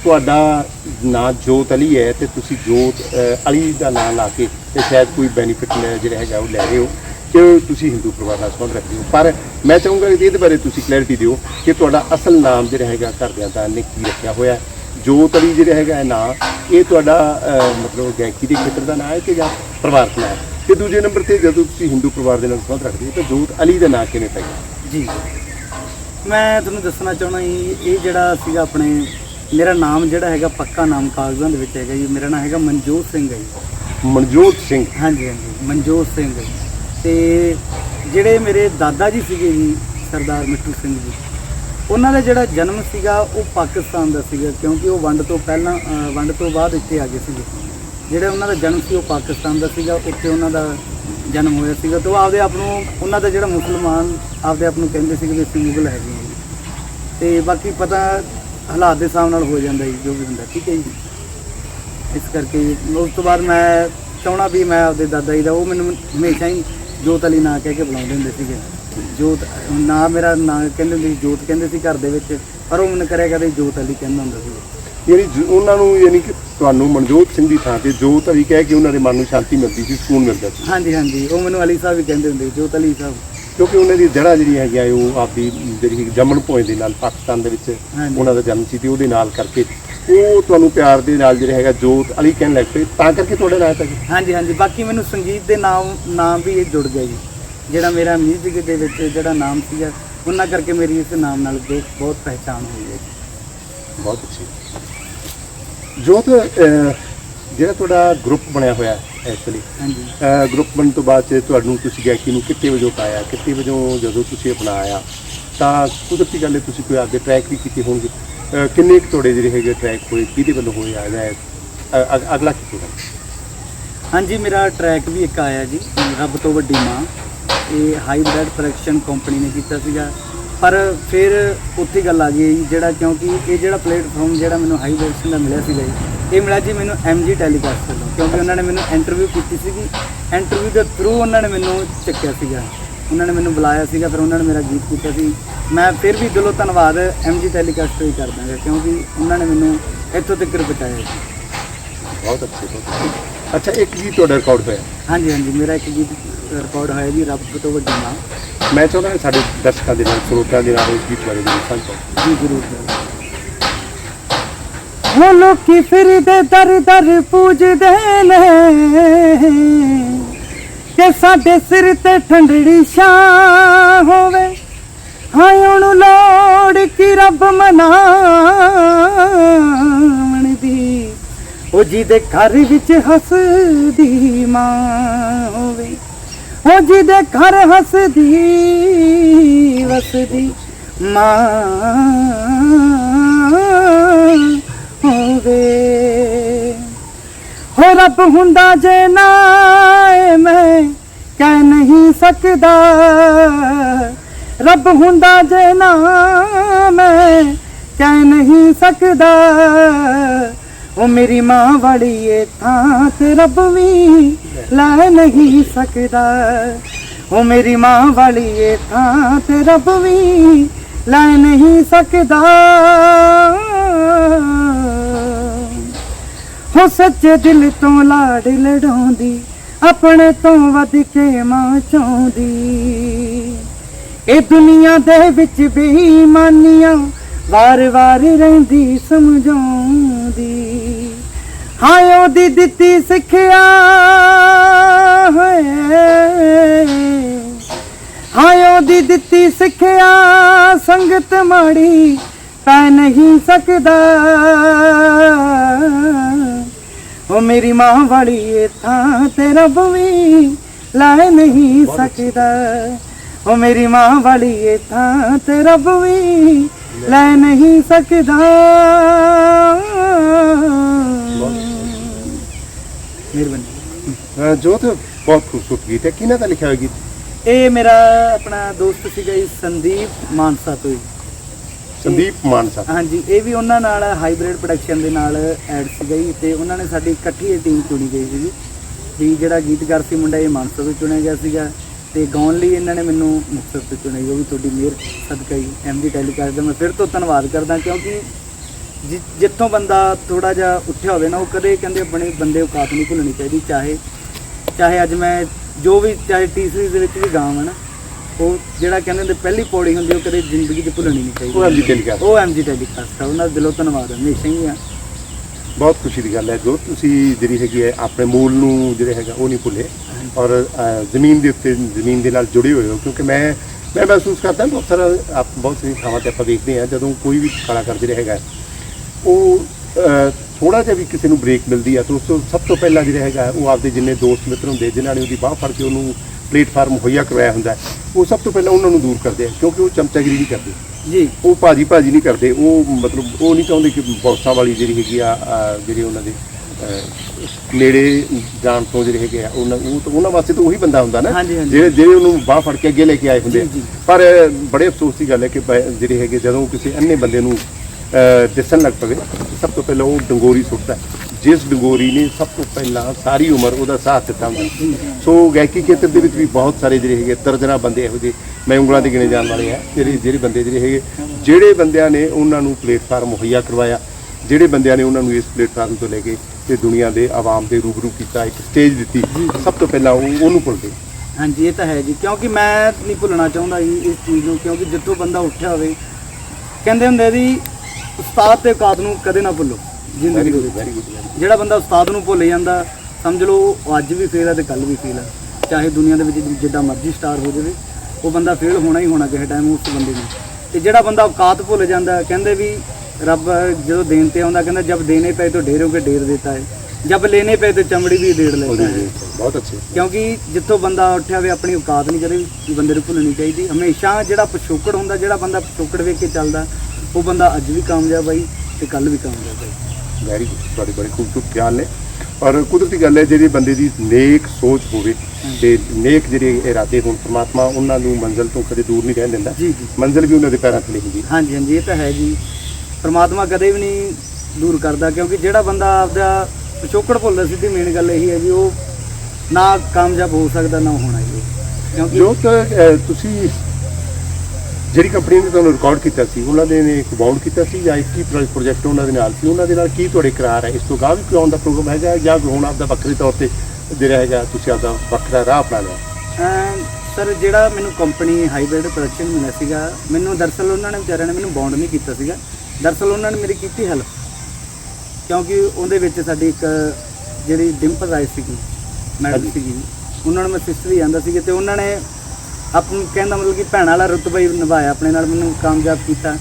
ਤੁਹਾਡਾ ਨਾਂ ਜੋਤ ਅਲੀ ਹੈ ਤੇ ਤੁਸੀਂ ਜੋਤ ਅਲੀ ਦਾ ਨਾਂ ਲਾ ਕੇ ਤੇ ਸ਼ਾਇਦ ਕੋਈ ਬੈਨੀਫਿਟ ਲੈ ਜਿਹੜਾ ਹੈਗਾ ਉਹ ਲੈ ਰਹੇ ਹੋ। ਕਿ ਤੁਸੀਂ ਹਿੰਦੂ ਪਰਿਵਾਰ ਨਾਲ ਸੰਬੰਧ ਰੱਖਦੇ ਹੋ। ਪਰ ਮੈਂ ਚਾਹੂੰਗਾ ਕਿ ਇਹਦੇ ਬਾਰੇ ਤੁਸੀਂ ਕਲੈਰਿਟੀ ਦਿਓ ਕਿ ਤੁਹਾਡਾ ਅਸਲ ਨਾਮ ਜਿਹੜਾ ਹੈਗਾ ਘਰਦਿਆਂ ਦਾ ਨੇ ਕੀ ਰੱਖਿਆ ਹੋਇਆ ਹੈ। ਜੋਤ ਅਲੀ ਜਿਹੜਾ ਹੈਗਾ ਨਾਂ ਇਹ ਤੁਹਾਡਾ ਮਤਲਬ ਗਾਇਕੀ ਦੇ ਖੇਤਰ ਦਾ ਨਾਂ ਹੈ ਕਿ ਜਾਂ ਪਰਿਵਾਰਕ ਨਾਂ ਹੈ? ਤੇ ਦੂਜੇ ਨੰਬਰ ਤੇ ਜਦੋਂ ਤੁਸੀਂ ਹਿੰਦੂ ਪਰਿਵਾਰ ਦੇ ਨਾਲ ਸੰਬੰਧ ਰੱਖਦੇ ਹੋ ਤਾਂ ਜੋਤ ਅਲੀ ਦਾ ਨਾਂ ਕਿਵੇਂ ਪਿਆ ਜੀ। ਮੈਂ ਤੁਹਾਨੂੰ ਦੱਸਣਾ ਚਾਹਣਾ ਜੀ ਇਹ ਜਿਹੜਾ ਸੀਗਾ ਆਪਣੇ ਮੇਰਾ ਨਾਮ ਜਿਹੜਾ ਹੈਗਾ ਪੱਕਾ ਨਾਮ ਕਾਗਜ਼ਾਂ ਦੇ ਵਿੱਚ ਹੈਗਾ ਜੀ। ਮੇਰਾ ਨਾਮ ਹੈਗਾ ਮਨਜੋਤ ਸਿੰਘ ਹੈ ਜੀ। ਮਨਜੋਤ ਸਿੰਘ। ਹਾਂਜੀ ਹਾਂਜੀ। ਮਨਜੋਤ ਸਿੰਘ ਤੇ ਜਿਹੜੇ ਮੇਰੇ ਦਾਦਾ ਜੀ ਸੀਗੇ ਜੀ, ਸਰਦਾਰ ਮਿੱਠੂ ਸਿੰਘ ਜੀ, ਉਹਨਾਂ ਦਾ ਜਿਹੜਾ ਜਨਮ ਸੀਗਾ ਉਹ ਪਾਕਿਸਤਾਨ ਦਾ ਸੀਗਾ, ਕਿਉਂਕਿ ਉਹ ਵੰਡ ਤੋਂ ਪਹਿਲਾਂ ਵੰਡ ਤੋਂ ਬਾਅਦ ਇੱਥੇ ਆ ਗਏ ਸੀਗੇ। ਜਿਹੜਾ ਉਹਨਾਂ ਦਾ ਜਨਮ ਸੀ ਉਹ ਪਾਕਿਸਤਾਨ ਦਾ ਸੀਗਾ, ਉੱਥੇ ਉਹਨਾਂ ਦਾ ਜਨਮ ਹੋਇਆ ਸੀਗਾ। ਤੇ ਉਹ ਆਪਦੇ ਆਪ ਨੂੰ, ਉਹਨਾਂ ਦਾ ਜਿਹੜਾ ਮੁਸਲਮਾਨ ਆਪਦੇ ਆਪ ਨੂੰ ਕਹਿੰਦੇ ਸੀਗੇ ਵੀ ਅਸੀਂ ਮੁਗਲ ਹੈਗੇ ਹਾਂ ਜੀ। ਤੇ ਬਾਕੀ ਪਤਾ ਹਾਲਾਤ ਦੇ ਹਿਸਾਬ ਨਾਲ ਹੋ ਜਾਂਦਾ ਜੀ, ਜੋ ਵੀ ਹੁੰਦਾ, ਠੀਕ ਹੈ ਜੀ। ਇਸ ਕਰਕੇ ਉਸ ਤੋਂ ਬਾਅਦ ਮੈਂ ਚਾਹਣਾ ਵੀ ਮੈਂ ਆਪਦੇ ਦਾਦਾ ਜੀ ਦਾ, ਉਹ ਮੈਨੂੰ ਹਮੇਸ਼ਾ ਹੀ ਜੋਤ ਅਲੀ ਨਾਂ ਕਹਿ ਕੇ ਬੁਲਾਉਂਦੇ ਹੁੰਦੇ ਸੀਗੇ। ਜੋਤ ਨਾ ਮੇਰਾ ਨਾਂ ਕਹਿੰਦੇ ਹੁੰਦੇ ਸੀ ਜੋਤ ਕਹਿੰਦੇ ਸੀ ਘਰ ਦੇ ਵਿੱਚ। ਪਰ ਉਹ ਮੈਨੂੰ ਕਰਿਆ ਕਦੇ ਜੋਤ ਅਲੀ ਕਹਿੰਦਾ ਹੁੰਦਾ ਸੀ। ਯਾਨੀ ਜ- ਉਹਨਾਂ ਨੂੰ ਯਾਨੀ ਕਿ ਤੁਹਾਨੂੰ ਮਨਜੋਤ ਸਿੰਘ ਦੀ ਥਾਂ ਤੇ ਜੋਤ ਅਲੀ ਕਹਿ ਕੇ ਉਹਨਾਂ ਦੇ ਮਨ ਨੂੰ ਸ਼ਾਂਤੀ ਮਿਲਦੀ ਸੀ ਸਕੂਨ ਮਿਲਦਾ ਸੀ। ਹਾਂਜੀ ਹਾਂਜੀ। ਉਹ ਮੈਨੂੰ ਅਲੀ ਸਾਹਿਬ ਵੀ ਕਹਿੰਦੇ ਹੁੰਦੇ ਸੀ, ਜੋਤ ਅਲੀ ਸਾਹਿਬ। ਕਿਉਂਕਿ ਉਹਨਾਂ ਦੀ ਜੜਾ ਜਿਹੜੀ ਹੈਗੀ ਆ ਉਹ ਆਪਦੀ ਜਿਹੜੀ ਜੰਮਣ ਭੋਏ ਦੇ ਨਾਲ ਪਾਕਿਸਤਾਨ ਦੇ ਵਿੱਚ ਹਾਂਜੀ। ਉਹਨਾਂ ਦਾ ਜਨਮ ਸੀ ਤੇ ਉਹਦੇ ਨਾਲ ਕਰਕੇ ਉਹ ਤੁਹਾਨੂੰ ਪਿਆਰ ਦੇ ਨਾਲ ਜਿਹੜਾ ਹੈਗਾ ਜੋਤ ਅਲੀ ਕਹਿਣ ਲੱਗ ਪਏ ਤਾਂ ਕਰਕੇ ਤੁਹਾਡੇ ਨਾਲ ਤੱਕ ਹਾਂਜੀ ਹਾਂਜੀ। ਬਾਕੀ ਮੈਨੂੰ ਸੰਗੀਤ ਦੇ ਨਾਮ ਨਾਮ ਵੀ ਇਹ ਜੁੜ ਗਿਆ ਜੀ। ਜਿਹੜਾ ਮੇਰਾ 뮤직 ਦੇ ਵਿੱਚ ਜਿਹੜਾ ਨਾਮ ਸੀਗਾ ਉਹਨਾਂ ਕਰਕੇ ਮੇਰੀ ਇਸ ਨਾਮ ਨਾਲ ਬਹੁਤ ਪਹਿਚਾਣ ਹੋਈ ਹੈ ਬਹੁਤ ਅੱਛੀ। ਜੋਤ ਜਿਹੜਾ ਤੁਹਾਡਾ ਗਰੁੱਪ ਬਣਿਆ ਹੋਇਆ ਹੈ ਐਕਚੁਅਲੀ ਹਾਂਜੀ। ਗਰੁੱਪ ਬਣਨ ਤੋਂ ਬਾਅਦ ਤੁਹਾਨੂੰ ਤੁਸੀਂ ਗਾਇਕੀ ਨੂੰ ਕਿੱਤੇ ਵਜੋਂ ਪਾਇਆ ਕਿੱਤੇ ਵਜੋਂ ਜਦੋਂ ਤੁਸੀਂ ਅਪਣਾਇਆ ਤਾਂ ਕੁਦਰਤੀ ਗੱਲ ਹੈ ਤੁਸੀਂ ਕੋਈ ਆਪਦੇ ਟਰੈਕ ਵੀ ਕੀਤੇ ਹੋਣਗੇ? ਅਹ ਕਿੰਨੇ ਕੁ ਤੁਹਾਡੇ ਜਿਹੜੇ ਹੈਗੇ ਟਰੈਕ ਹੋਏ? ਕਿਹਦੇ ਵੱਲੋਂ ਹੋਏ ਆ? ਜਾਂ ਅ- ਅ- ਅਗਲਾ ਕੀ ਹੋਗਾ ਹਾਂਜੀ ਮੇਰਾ ਟਰੈਕ ਵੀ ਇੱਕ ਆਇਆ ਜੀ ਰੱਬ ਤੋਂ ਵੱਡੀ ਮਾਂ। ਇਹ ਹਾਈ ਬਲੱਡ ਪ੍ਰੋਡਕਸ਼ਨ ਕੰਪਨੀ ਨੇ ਕੀਤਾ ਸੀਗਾ। ਪਰ ਫਿਰ ਉੱਥੇ ਗੱਲ ਆ ਗਈ ਜੀ, ਜਿਹੜਾ ਕਿਉਂਕਿ ਇਹ ਜਿਹੜਾ ਪਲੇਟਫਾਰਮ ਜਿਹੜਾ ਮੈਨੂੰ ਹਾਈ ਵਰਸ਼ਨ ਦਾ ਮਿਲਿਆ ਸੀਗਾ ਜੀ ਇਹ ਮਿਲਿਆ ਜੀ ਮੈਨੂੰ ਐਮਜੀ ਟੈਲੀਕਾਸਟ ਵੱਲੋਂ। ਕਿਉਂਕਿ ਉਹਨਾਂ ਨੇ ਮੈਨੂੰ ਇੰਟਰਵਿਊ ਕੀਤੀ ਸੀਗੀ। ਇੰਟਰਵਿਊ ਦੇ ਥਰੂ ਉਹਨਾਂ ਨੇ ਮੈਨੂੰ ਚੱਕਿਆ ਸੀਗਾ। ਉਹਨਾਂ ਨੇ ਮੈਨੂੰ ਬੁਲਾਇਆ ਸੀਗਾ ਫਿਰ ਉਹਨਾਂ ਨੇ ਮੇਰਾ ਗੀਤ ਕੀਤਾ ਸੀ। ਮੈਂ ਫਿਰ ਵੀ ਦਿਲੋਂ ਧੰਨਵਾਦ ਐਮਜੀ ਟੈਲੀਕਾਸਟ ਹੀ ਕਰਦਾਂਗਾ ਕਿਉਂਕਿ ਉਹਨਾਂ ਨੇ ਮੈਨੂੰ ਇੱਥੋਂ ਤੱਕ ਪਹੁੰਚਾਇਆ ਬਹੁਤ ਅੱਛੇ ਬਹੁਤ ਅੱਛੇ। ਇੱਕ ਗੀਤ ਤੁਹਾਡਾ ਰਿਕਾਰਡ ਹੋਇਆ। ਹਾਂਜੀ ਹਾਂਜੀ ਮੇਰਾ ਇੱਕ ਗੀਤ ਰਿਕਾਰਡ ਹੋਇਆ ਜੀ ਰੱਬ ਤੋਂ ਵੱਡੀ ਮਾਂ। ਮੈਂ ਚਾਹੁੰਦਾ ਹਾਂ ਸਾਡੇ ਦਰਸ਼ਕਾਂ ਦੇ ਨਾਲ ਸਰੋਤਿਆਂ ਦੇ ਨਾਲ ਇਸ ਗੀਤ ਬਾਰੇ ਵੀ ਸਾਂਝਾ ਜੀ ਜ਼ਰੂਰ ਹੋ ਲੋਕੀ ਫਿਰਦੇ ਦਰ ਦਰ ਪੂਜਦੇ ਨੇ। ਕਿ ਸਾਡੇ ਸਿਰ ਤੇ ਠੰਡੜੀ ਛਾਂ ਹੋਵੇ, ਹਾਏ ਉਹਨੂੰ ਲੋੜ ਕੀ ਰੱਬ ਮਨਾਵਣ ਦੀ। ਉਹ ਜਿਹਦੇ ਘਰ ਵਿੱਚ ਹੱਸਦੀ ਮਾਂ ਹੋਵੇ, ਉਹ ਜਿਹਦੇ ਘਰ ਹੱਸਦੀ, ਵਸਦੀ ਮਾਂ ਹੋਵੇ। ਹੋ ਰੱਬ ਹੁੰਦਾ ਜੇ ਨਾ ਮੈਂ ਕਹਿ ਨਹੀਂ ਸਕਦਾ। ਰੱਬ ਹੁੰਦਾ ਜੇ ਨਾ ਮੈਂ ਕਹਿ ਨਹੀਂ ਸਕਦਾ। ਉਹ ਮੇਰੀ ਮਾਂ ਵਾਲੀ, ਏ ਥਾਂ ਤੇ ਰੱਬ ਵੀ ਲੈ ਨਹੀਂ ਸਕਦਾ। ਉਹ ਮੇਰੀ ਮਾਂ ਵਾਲੀ, ਏ ਥਾਂ ਤੇ ਰੱਬ ਵੀ ਲੈ ਨਹੀਂ ਸਕਦਾ। ਹੋ ਸੱਚੇ ਦਿਲ ਤੋਂ ਲਾੜ ਲੜਾਉਂਦੀ, ਆਪਣੇ ਤੋਂ ਵੱਧ ਕੇ ਮਾਂ ਚਾਹੁੰਦੀ। ਇਹ ਦੁਨੀਆ ਦੇ ਵਿੱਚ ਬੇਈਮਾਨੀਆਂ ਵਾਰ-ਵਾਰ ਰਹਿੰਦੀ, ਸਮਝਾਉਂਦੀ। ਹਾਂ ਉਹਦੀ ਦਿੱਤੀ ਸਿੱਖਿਆ ਹੈ ਹਾਂ ਉਹਦੀ ਦਿੱਤੀ ਸਿੱਖਿਆ ਸੰਗਤ ਮਾੜੀ ਪੈ ਨਹੀਂ ਸਕਦਾ। ਉਹ ਮੇਰੀ ਮਾਂ ਵਾਲੀ ਥਾਂ ਤੇ ਰੱਬ ਵੀ ਲੈ ਨਹੀਂ ਸਕਦਾ। ਉਹ ਮੇਰੀ ਮਾਂ ਵਾਲੀ ਥਾਂ ਤੇ ਰੱਬ ਵੀ ਲੈ ਨਹੀਂ ਸਕਦਾ। ਮਿਹਰਬਾਨੀ। ਜੋਤ ਬਹੁਤ ਖੂਬਸੂਰਤ ਗੀਤ ਹੈ। ਕਿਹਨਾਂ ਦਾ ਲਿਖਿਆ ਹੋਇਆ ਗੀਤ? ਇਹ ਮੇਰਾ ਆਪਣਾ ਦੋਸਤ ਸੀਗਾ ਜੀ ਸੰਦੀਪ ਮਾਨਸਾ ਤੋਂ ਸੰਦੀਪ ਮਾਨਸਾ ਹਾਂਜੀ, ਇਹ ਵੀ ਉਹਨਾਂ ਨਾਲ ਹਾਈਬ੍ਰਿਡ ਪ੍ਰੋਡਕਸ਼ਨ ਦੇ ਨਾਲ ਐਡ ਸੀਗਾ ਜੀ ਤੇ ਉਹਨਾਂ ਨੇ ਸਾਡੀ ਇਕੱਠੀ ਟੀਮ ਚੁਣੀ ਗਈ ਸੀ ਵੀ ਜਿਹੜਾ ਗੀਤਕਾਰ ਸੀ ਮੁੰਡਾ ਇਹ ਮਾਨਸਾ ਤੋਂ ਚੁਣਿਆ ਗਿਆ ਸੀਗਾ ਤੇ ਗਾਉਣ ਲਈ ਇਹਨਾਂ ਨੇ ਮੈਨੂੰ ਮੁਕਤਸਰ ਤੋਂ ਚੁਣਿਆ ਜੀ ਉਹ ਵੀ ਤੁਹਾਡੀ ਮਿਹਰ ਸਦਕਾ ਹੀ ਐਮਡੀ ਟੈਲੀਕਾਸਟ ਦਾ। ਮੈਂ ਫਿਰ ਤੋਂ ਧੰਨਵਾਦ ਕਰਦਾ ਕਿਉਂਕਿ ਜਿ- ਜਿੱਥੋਂ ਬੰਦਾ ਥੋੜਾ ਜਿਹਾ ਉੱਠਿਆ ਹੋਵੇ ਨਾ, ਉਹ ਕਦੇ ਕਹਿੰਦੇ ਆਪਣੇ ਬੰਦੇ ਔਕਾਤ ਨਹੀਂ ਭੁੱਲਣੀ ਚਾਹੀਦੀ, ਚਾਹੇ ਚਾਹੇ ਅੱਜ ਮੈਂ ਜੋ ਵੀ, ਚਾਹੇ ਟੀ ਦੇ ਵਿੱਚ ਵੀ ਗਾਵਾਂ ਨਾ ਉਹ ਜਿਹੜਾ ਕਹਿੰਦੇ ਹੁੰਦੇ ਪਹਿਲੀ ਪੌੜੀ ਹੁੰਦੀ ਉਹ ਕਦੇ ਜ਼ਿੰਦਗੀ 'ਚ ਭੁੱਲਣੀ ਨਹੀਂ ਚਾਹੀਦੀ। ਉਹ ਐਮਜੀ ਟੈਲੀਕਾਸਟ ਉਹ ਐਮਜੀ ਟੈਲੀਕਾਸਟ ਆ ਉਹਨਾਂ ਦਾ ਦਿਲੋਂ ਧੰਨਵਾਦ ਹੈ ਹਮੇਸ਼ਾ ਹੀ ਆ। ਬਹੁਤ ਖੁਸ਼ੀ ਦੀ ਗੱਲ ਹੈ ਜੋ ਤੁਸੀਂ ਜਿਹੜੀ ਹੈਗੀ ਹੈ ਆਪਣੇ ਮੂਲ ਨੂੰ ਜਿਹੜੇ ਹੈਗਾ ਉਹ ਨਹੀਂ ਭੁੱਲੇ। ਔਰ ਜ਼ਮੀਨ ਦੇ ਉੱਤੇ ਜ਼ਮੀਨ ਦੇ ਨਾਲ ਜੁੜੇ ਹੋਏ ਹੋ ਕਿਉਂਕਿ ਮੈਂ ਮੈਂ ਮਹਿਸੂਸ ਕਰਦਾ ਬਹੁਤ ਸਾਰਾ ਆਪ ਬਹੁਤ ਸਾਰੀ ਥਾਵਾਂ ਤੇ ਆਪਾਂ ਦੇਖਦੇ ਹਾਂ ਜਦੋਂ ਕੋਈ ਵੀ ਕਲਾਕਾਰ ਜਿਹੜਾ ਹੈਗਾ ਉਹ ਥੋੜਾ ਜਿਹਾ ਵੀ ਕਿਸੇ ਨੂੰ ਬ੍ਰੇਕ ਮਿਲਦੀ ਆ ਤਾਂ ਉਸ ਤੋਂ ਸਭ ਤੋਂ ਪਹਿਲਾਂ ਜਿਹੜਾ ਹੈਗਾ ਉਹ ਆਪਦੇ ਜਿੰਨੇ ਦੋਸਤ ਮਿੱਤਰ ਹੁੰਦੇ ਜਿਨ੍ਹਾਂ ਨੇ ਉਹਦੀ ਬਾਹ ਫੜ ਕੇ ਉਹਨੂੰ ਪਲੇਟਫਾਰਮ ਮੁਹੱਈਆ ਕਰਵਾਇਆ ਹੁੰਦਾ ਹੈ, ਉਹ ਸਭ ਤੋਂ ਪਹਿਲਾਂ ਉਹਨਾਂ ਨੂੰ ਦੂਰ ਕਰਦੇ ਆ ਕਿਉਂਕਿ ਉਹ ਚਮਚਾਗਿਰੀ ਨਹੀਂ ਕਰਦੇ ਜੀ ਉਹ ਭਾਜੀ ਭਾਜੀ ਨਹੀਂ ਕਰਦੇ ਉਹ ਮਤਲਬ ਉਹ ਨਹੀਂ ਚਾਹੁੰਦੇ ਕਿ ਬੌਸਾਂ ਵਾਲੀ ਜਿਹੜੀ ਹੈਗੀ ਆ ਜਿਹੜੇ ਉਹਨਾਂ ਦੇ ਅਹ, ਨੇੜੇ ਜਾਣ ਤੋਂ ਜਿਹੜੇ ਹੈਗੇ ਆ ਉਹਨਾਂ ਉਹ ਤਾਂ ਉਹਨਾਂ ਵਾਸਤੇ ਤਾਂ ਉਹੀ ਬੰਦਾ ਹੁੰਦਾ ਨਾ ਹਾਂਜੀ, ਹਾਂਜੀ। ਜਿਹੜੇ ਜਿਹੜੇ ਉਹਨੂੰ ਬਾਹ ਫੜ ਕੇ ਅੱਗੇ ਲੈ ਕੇ ਆਏ ਹੁੰਦੇ ਆ। ਜੀ, ਜੀ। ਪਰ ਅਹ, ਬੜੇ ਅਫਸੋਸ ਦੀ ਗੱਲ ਹੈ ਕਿ ਬ- ਜਿਹੜੇ ਹੈਗੇ ਜਦੋਂ ਕਿਸੇ ਅੰਨੇ ਬੰਦੇ ਨੂੰ ਅਹ, ਦਿਸਣ ਲੱਗ ਪਵੇ ਸਭ ਤੋਂ ਪਹਿਲਾਂ ਉਹ ਡੰਗੋਰੀ ਸੁੱਟਦਾ ਹੈ। ਜਿਸ ਡੰਗੋਰੀ ਨੇ ਸਭ ਤੋਂ ਪਹਿਲਾਂ ਸਾਰੀ ਉਮਰ ਉਹਦਾ ਸਾਥ ਦਿੱਤਾ ਹੁੰਦਾ ਸੋ। ਗਾਇਕੀ ਖੇਤਰ ਦੇ ਵਿੱਚ ਵੀ ਬਹੁਤ ਸਾਰੇ ਜਿਹੜੇ ਹੈਗੇ ਦਰਜਨਾ ਬੰਦੇ ਇਹੋ ਜਿਹੇ, ਮੈਂ ਉਂਗਲਾਂ ਦੇ ਗਿਣੇ ਜਾਣ ਵਾਲੇ ਆ, ਜਿਹੜੇ ਜਿਹੜੇ ਬੰਦੇ ਜਿਹੜੇ ਹੈਗੇ, ਜਿਹੜੇ ਬੰਦਿਆਂ ਨੇ ਉਹਨਾਂ ਨੂੰ ਪਲੇਟਫਾਰਮ ਮੁਹੱਈਆ ਕਰਵਾਇਆ, ਜਿਹੜੇ ਬੰਦਿਆਂ ਨੇ ਉਹਨਾਂ ਨੂੰ ਇਸ ਪਲੇਟਫਾਰਮ ਤੋਂ ਲੈ ਕੇ ਤੇ ਦੁਨੀਆ ਦੇ ਆਵਾਮ ਦੇ ਰੂਬਰੂ ਕੀਤਾ, ਇੱਕ ਸਟੇਜ ਦਿੱਤੀ, ਸਭ ਤੋਂ ਪਹਿਲਾਂ ਉਹ ਉਹਨੂੰ ਭੁੱਲਦੇ। ਹਾਂਜੀ, ਇਹ ਤਾਂ ਹੈ ਜੀ, ਕਿਉਂਕਿ ਮੈਂ ਨਹੀਂ ਭੁੱਲਣਾ ਚਾਹੁੰਦਾ ਜੀ ਇਸ ਚੀਜ਼ ਨੂੰ, ਕਿਉਂਕਿ ਜਿੱਥੋਂ ਬੰਦਾ ਉੱਠਿਆ ਹੋਵੇ, ਕਹਿੰਦੇ ਹੁੰਦੇ ਵੀ ਉਸਤਾਦ ਤੇ ਔਕਾਤ ਨੂੰ ਕਦੇ ਨਾ ਭੁੱਲੋ। ਜ਼ਿੰਦਗੀ ਵੈਰੀ ਦੇ ਗੁੱਡ ਵਿੱਚ ਵੈਰੀ ਗੁੱਡ ਜਿਹੜਾ ਬੰਦਾ ਉਸਤਾਦ ਨੂੰ ਭੁੱਲ ਜਾਂਦਾ ਸਮਝ ਲਓ ਉਹ ਅੱਜ ਵੀ ਫੇਲ ਹੈ ਤੇ ਕੱਲ ਵੀ ਫੇਲ ਹੈ ਚਾਹੇ ਦੁਨੀਆ ਦੇ ਵਿੱਚ ਜਿੱਦਾਂ ਮਰਜ਼ੀ ਸਟਾਰ ਹੋ ਜਾਵੇ ਉਹ ਬੰਦਾ ਫੇਲ ਹੋਣਾ ਹੀ ਹੋਣਾ ਕਿਸੇ ਟਾਈਮ ਉਸ ਬੰਦੇ ਨੂੰ। ਤੇ ਜਿਹੜਾ ਬੰਦਾ ਔਕਾਤ ਭੁੱਲ ਜਾਂਦਾ ਕਹਿੰਦੇ ਵੀ ਰੱਬ ਜਦੋਂ ਦੇਣ ਤੇ ਆਉਂਦਾ ਕਹਿੰਦਾ ਜਬ ਦੇਣੇ ਪਏ ਤਾਂ ਢੇਰੋਗੇ ਢੇਰ ਦੇਤਾ ਹੈ। ਜਬ ਲੈਣੇ ਪਏ ਤਾਂ ਚਮੜੀ ਵੀ ਢੇੜ ਲੈਤਾ ਹੈ। ਬਹੁਤ ਅੱਛੇ ਕਿਉਂਕਿ ਜਿੱਥੋਂ ਬੰਦਾ ਉੱਠਿਆ ਹੋਵੇ ਆਪਣੀ ਔਕਾਤ ਨਹੀਂ ਕਦੇ ਵੀ ਬੰਦੇ ਨੂੰ ਭੁੱਲਣੀ ਚਾਹੀਦੀ। ਹਮੇਸ਼ਾ ਜਿਹੜਾ ਪਿਛੋਕੜ ਹੁੰਦਾ ਜਿਹੜਾ ਬੰਦਾ ਪਿਛੋਕੜ ਵੇਖ ਕੇ ਚੱਲਦਾ ਉਹ ਬੰਦਾ ਅੱਜ ਵੀ ਕਾਮਯਾਬ ਆਈ ਤੇ ਕੱਲ ਵੀ ਕਾਮਯਾਬ ਆਈ ਵੈਰੀ ਗੁੱਡ ਤੁਹਾਡੇ ਬੜੇ ਖੂਬਸੂਰਤ ਖਿਆਲ ਨੇ। ਔਰ ਕੁਦਰਤੀ ਗੱਲ ਹੈ ਜਿਹੜੀ ਬੰਦੇ ਦੀ ਨੇਕ ਸੋਚ ਹੋਵੇ ਤੇ ਨੇਕ ਜਿਹੜੇ ਇਰਾਦੇ ਹੋਣ ਪ੍ਰਮਾਤਮਾ ਉਹਨਾਂ ਨੂੰ ਮੰਜ਼ਲ ਤੋਂ ਕਦੇ ਦੂਰ ਨਹੀਂ ਰਹਿਣ ਦਿੰਦਾ। ਮੰਜ਼ਲ ਵੀ ਉਹਨਾਂ ਦੇ ਪੈਰਾਂ ਹੁੰਦੀ ਹੈ ਹਾਂਜੀ ਹਾਂਜੀ ਇਹ ਤਾਂ ਹੈ ਜੀ। ਪਰਮਾਤਮਾ ਕਦੇ ਵੀ ਨਹੀਂ ਦੂਰ ਕਰਦਾ ਕਿਉਂਕਿ ਜਿਹੜਾ ਬੰਦਾ ਆਪਦਾ ਪਿਛੋਕੜ ਭੁੱਲਦਾ ਸਿੱਧੀ ਮੇਨ ਗੱਲ ਇਹੀ ਹੈ ਜੀ ਉਹ ਨਾ ਕਾਮਯਾਬ ਹੋ ਸਕਦਾ ਨਾ ਹੋਣਾ ਜੀ। ਕਿਉਂਕਿ ਜੋ ਤੁਸੀਂ ਜਿਹੜੀ ਕੰਪਨੀ ਨੇ ਤੁਹਾਨੂੰ ਰਿਕਾਰਡ ਕੀਤਾ ਸੀ ਉਹਨਾਂ ਦੇ ਨੇ ਇੱਕ ਬਾਉਂਡ ਕੀਤਾ ਸੀ ਜਾਂ ਇੱਕ ਹੀ ਪ੍ਰੋਜੈਕਟ ਉਹਨਾਂ ਦੇ ਨਾਲ ਸੀ? ਉਹਨਾਂ ਦੇ ਨਾਲ ਕੀ ਤੁਹਾਡੇ ਕਰਾਰ ਹੈ? ਇਸ ਤੋਂ ਗਾਹ ਵੀ ਕੋਈ ਆਉਣ ਦਾ ਪ੍ਰੋਗਰਾਮ ਹੈਗਾ ਜਾਂ ਹੁਣ ਆਪਦਾ ਵੱਖਰੇ ਤੌਰ ਤੇ ਜਿਹੜਾ ਹੈਗਾ ਤੁਸੀਂ ਆਪਦਾ ਵੱਖਰਾ ਰਾਹ ਅਪਣਾ ਲਿਆ? ਸਰ ਜਿਹੜਾ ਮੈਨੂੰ ਕੰਪਨੀ ਹਾਈਬ੍ਰਿਡ ਪ੍ਰੋਡਕਸ਼ਨ ਮਿਲਿਆ ਸੀਗਾ ਮੈਨੂੰ ਦਰਸਲ ਉਹਨਾਂ ਨੇ ਵਿਚਾਰਿਆਂ ਨੇ ਮੈਨੂੰ ਬੌਂਡ ਨਹੀਂ ਕੀਤਾ ਸੀਗਾ। ਦਰਸਲ ਉਹਨਾਂ ਨੇ ਮੇਰੀ ਕੀਤੀ ਹੈਲਪ ਕਿਉਂਕਿ ਉਹਦੇ ਵਿੱਚ ਸਾਡੀ ਇੱਕ ਜਿਹੜੀ ਡਿੰਪਲ ਆਈ ਸੀਗੀ ਮੈਡਮ। ਸੀਗੀ ਉਹਨਾਂ ਨੂੰ ਮੈਂ ਸਿਸਟਰ ਹੀ ਜਾਂਦਾ ਸੀਗੇ ਤੇ ਉਹਨਾਂ ਨੇ ਆਪ ਨੂੰ ਕਹਿੰਦਾ ਮਤਲਬ ਕਿ ਭੈਣਾਂ ਵਾਲਾ ਰੁਤਬਾ ਹੀ ਨਿਭਾਇਆ ਆਪਣੇ ਨਾਲ, ਮੈਨੂੰ ਕਾਮਯਾਬ ਕੀਤਾ।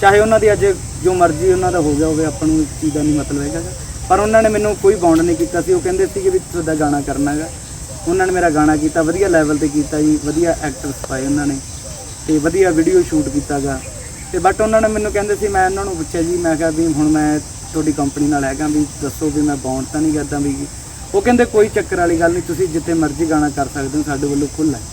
ਚਾਹੇ ਉਹਨਾਂ ਦੀ ਅੱਜ ਜੋ ਮਰਜ਼ੀ ਉਹਨਾਂ ਦਾ ਹੋ ਗਿਆ ਹੋਵੇ, ਆਪਾਂ ਨੂੰ ਇਸ ਚੀਜ਼ ਦਾ ਨਹੀਂ ਮਤਲਬ ਹੈਗਾ। ਗਾ। ਪਰ ਉਹਨਾਂ ਨੇ ਮੈਨੂੰ ਕੋਈ ਬੌਂਡ ਨਹੀਂ ਕੀਤਾ ਸੀ। ਉਹ ਕਹਿੰਦੇ ਸੀਗੇ ਵੀ ਤੁਹਾਡਾ ਗਾਣਾ ਕਰਨਾਗਾ ਉਹਨਾਂ ਨੇ ਮੇਰਾ ਗਾਣਾ ਕੀਤਾ, ਵਧੀਆ ਲੈਵਲ ਤੇ ਕੀਤਾ ਜੀ, ਵਧੀਆ ਐਕਟਰਸ ਪਾਏ ਉਹਨਾਂ ਨੇ ਤੇ ਵਧੀਆ ਵੀਡੀਓ ਸ਼ੂਟ ਕੀਤਾਗਾ। ਤੇ ਬਟ ਉਹਨਾਂ ਨੇ ਮੈਨੂੰ ਕਹਿੰਦੇ ਸੀ, ਮੈਂ ਉਹਨਾਂ ਨੂੰ ਪੁੱਛਿਆ ਜੀ, ਮੈਂ ਕਿਹਾ ਵੀ ਹੁਣ ਮੈਂ ਤੁਹਾਡੀ ਕੰਪਨੀ ਨਾਲ ਹੈਗਾ ਵੀ ਦੱਸੋ ਵੀ ਮੈਂ ਬੌਂਡ ਤਾਂ ਨਹੀਂ ਕਰਦਾ ਵੀ। ਉਹ ਕਹਿੰਦੇ, ਕੋਈ ਚੱਕਰ ਵਾਲੀ ਗੱਲ ਨਹੀਂ, ਤੁਸੀਂ ਜਿੱਥੇ ਮਰਜ਼ੀ ਗਾਣਾ ਕਰ ਸਕਦੇ ਹੋ, ਸਾਡੇ ਵੱਲੋਂ ਖੁੱਲ੍ਹਾ ਹੈ।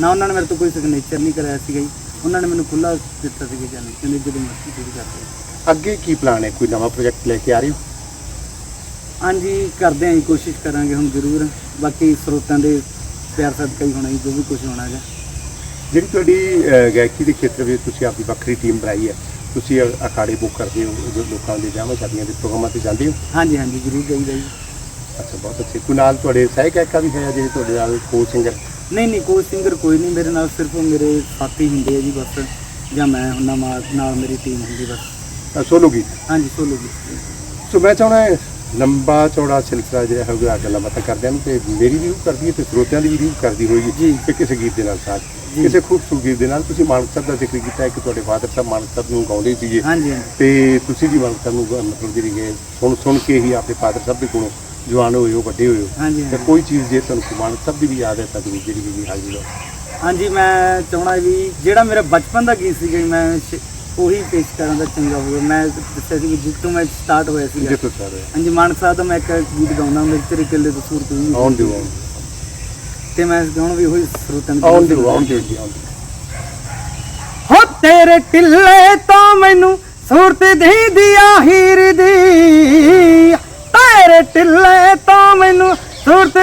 ਨਾ ਉਹਨਾਂ ਨੇ ਮੇਰੇ ਤੋਂ ਕੋਈ ਸਿਗਨੇਚਰ ਨਹੀਂ ਕਰਾਇਆ ਸੀਗਾ ਜੀ। ਉਹਨਾਂ ਨੇ ਮੈਨੂੰ ਖੁੱਲ੍ਹਾ ਦਿੱਤਾ ਸੀਗਾ ਜਾਨੀ ਕਹਿੰਦੇ ਜਦੋਂ ਮਰਜ਼ੀ ਤੁਸੀਂ ਕਰ ਸਕਦੇ ਅੱਗੇ ਕੀ ਪਲਾਨ ਹੈ? ਕੋਈ ਨਵਾਂ ਪ੍ਰੋਜੈਕਟ ਲੈ ਕੇ ਆ ਰਹੇ ਹੋ? ਹੋ। ਹਾਂਜੀ ਕਰਦੇ ਆਂ ਜੀ ਕੋਸ਼ਿਸ਼ ਕਰਾਂਗੇ ਹੁਣ ਜ਼ਰੂਰ। ਬਾਕੀ ਸਰੋਤਾਂ ਦੇ ਪਿਆਰ ਸਦਕਾ ਹੀ ਹੋਣਾ ਜੀ ਜੋ ਵੀ ਕੁਝ ਹੋਣਾ ਹੈਗਾ। ਜਿਹੜੀ ਤੁਹਾਡੀ ਅਹ, ਗਾਇਕੀ ਦੇ ਖੇਤਰ ਵਿੱਚ ਤੁਸੀਂ ਆਪਣੀ ਵੱਖਰੀ ਟੀਮ ਬਣਾਈ ਹੈ ਤੁਸੀਂ ਅ- ਅਖਾੜੇ ਬੁੱਕ ਕਰਦੇ ਹੋ ਜੋ ਲੋਕਾਂ ਦੇ ਵਿਆਹਾਂ ਸ਼ਾਦੀਆਂ ਦੇ ਪ੍ਰੋਗਰਾਮਾਂ ਤੇ ਜਾਂਦੇ ਹੋ? ਹਾਂਜੀ ਹਾਂਜੀ ਜ਼ਰੂਰ ਜਾਈਦਾ ਜੀ। ਅੱਛਾ ਬਹੁਤ ਅੱਛੇ। ਕੋਈ ਨਾਲ ਤੁਹਾਡੇ ਸਹਾਇਕ ਗਾਇਕਾ ਵੀ ਹੈ ਜਿਹੜੇ ਤੁਹਾਡੇ ਨਾਲ ਕੋ ਸਿੰਗਰ ਨਹੀਂ ਨਹੀਂ ਕੋਈ ਸਿੰਗਰ ਕੋਈ ਨਹੀਂ ਮੇਰੇ ਨਾਲ ਸਿਰਫ ਮੇਰੇ ਸਾਥੀ ਹੁੰਦੇ ਆ ਜੀ ਬਸ ਜਾਂ ਮੈਂ ਹੁੰਨਾ ਨਾਲ ਮੇਰੀ ਟੀਮ ਹੁੰਦੀ ਬਸ। ਅ, ਸੋਲੋ ਗੀਤ? ਹਾਂਜੀ ਸੋਲੋ ਗੀਤ। ਸੋ ਮੈਂ ਚਾਹੁੰਦਾ ਹਾਂ ਲੰਬਾ ਚੌੜਾ ਸਿਲਸਿਲਾ ਜਿਹੜਾ ਹੋਊਗਾ ਗੱਲਾਂ ਬਾਤਾਂ ਕਰਦਿਆਂ ਨੂੰ ਤੇ ਮੇਰੀ ਵੀ ਰੂਹ ਕਰਦੀ ਹੈ ਤੇ ਸਰੋਤਿਆਂ ਦੀ ਵੀ ਰੂਹ ਕਰਦੀ ਹੋਏਗੀ ਜੀ। ਕਿ ਕਿਸੇ ਗੀਤ ਦੇ ਨਾਲ ਸਾਥ। ਜੀ। ਕਿਸੇ ਖੂਬਸੂਰਤ ਗੀਤ ਦੇ ਨਾਲ ਤੁਸੀਂ ਮਾਨਕ ਸਾਹਿਬ ਦਾ ਜ਼ਿਕਰ ਕੀਤਾ ਹੈ ਕਿ ਤੁਹਾਡੇ ਫਾਦਰ ਸਾਹਿਬ ਮਾਨਕ ਸਾਹਿਬ ਨੂੰ ਗਾਉਂਦੇ ਸੀਗੇ। ਹਾਂਜੀ ਹਾਂਜੀ। ਤੇ ਤੁਸੀਂ ਵੀ ਮਾਨਕ ਸਾਹਿਬ ਨੂੰ ਗ- ਮਤਲਬ ਜਿਹੜੀ ਹੈ ਸੁਣ ਸੁਣ ਕੇ ਹੀ ਆਪਣੇ ਫਾਦਰ ਸਾਹਿਬ ਦੇ ਕੋਲੋਂ ਜਵਾਨ ਹੋਏ ਹੋ ਵੱਡੇ ਹੋਏ ਹੋ ਹਾਂਜੀ ਤੇ ਹਾਂਜੀ। ਕੋਈ ਚੀਜ਼ ਜੇ ਤੁਹਾਨੂੰ ਮਾਨਕ ਸਾਹਿਬ ਦੀ ਵੀ ਯਾਦ ਹੈ ਤਾਂ ਤੁਸੀਂ ਜਿਹੜੀ ਵੀ ਹਾਜ਼ਰ ਹੋ ਹਾਂਜੀ ਮੈਂ ਚਾਹਣਾ ਵੀ ਜਿਹੜਾ ਮੇਰਾ ਬਚਪਨ ਦਾ ਗੀਤ ਸੀਗਾ ਜੀ, ਮੈਂ ਸ਼- ਉਹੀ ਪੇਸ਼ ਕਰਾਂ ਦਾ ਚੰਗਾ ਹੋਵੇ ਮੈਂ ਦੱਸਿਆ ਸੀ ਕਿ ਜਿੱਤੋਂ ਮੈਂ ਸਟਾਰਟ ਹੋਇਆ ਸੀਗਾ। ਜਿੱਥੋਂ ਸਰ ਹਾਂਜੀ ਮਾਨਕ ਸਾਹਿਬ ਦਾ ਮੈਂ ਇੱਕ ਗੀਤ ਗਾਉਂਦਾ ਮੇਰੇ ਤੇਰੇ ਕਿੱਲੇ ਤੋਂ ਸੂਰ ਤੂੰ ਆਉਣ ਦਿਓ ਆਉਣ ਤੇ ਮੈਂ ਹੁਣ ਵੀ ਉਹੀ ਸਰੋਤਾਂ ਨੂੰ ਦਿਓ ਆਉਣ ਦਿਓ ਆਉਣ ਦਿਓ ਜੀ ਆਉਣ ਦਿਓ। ਹੋ ਤੇਰੇ ਟਿੱਲੇ ਤੋਂ ਮੈਨੂੰ ਸੂਰਤ ਦੀ ਆਹੀਰ ਦੀ। ਤੇਰੇ ਟਿੱਲੇ ਤੋਂ ਮੈਨੂੰ ਸੂਰਤ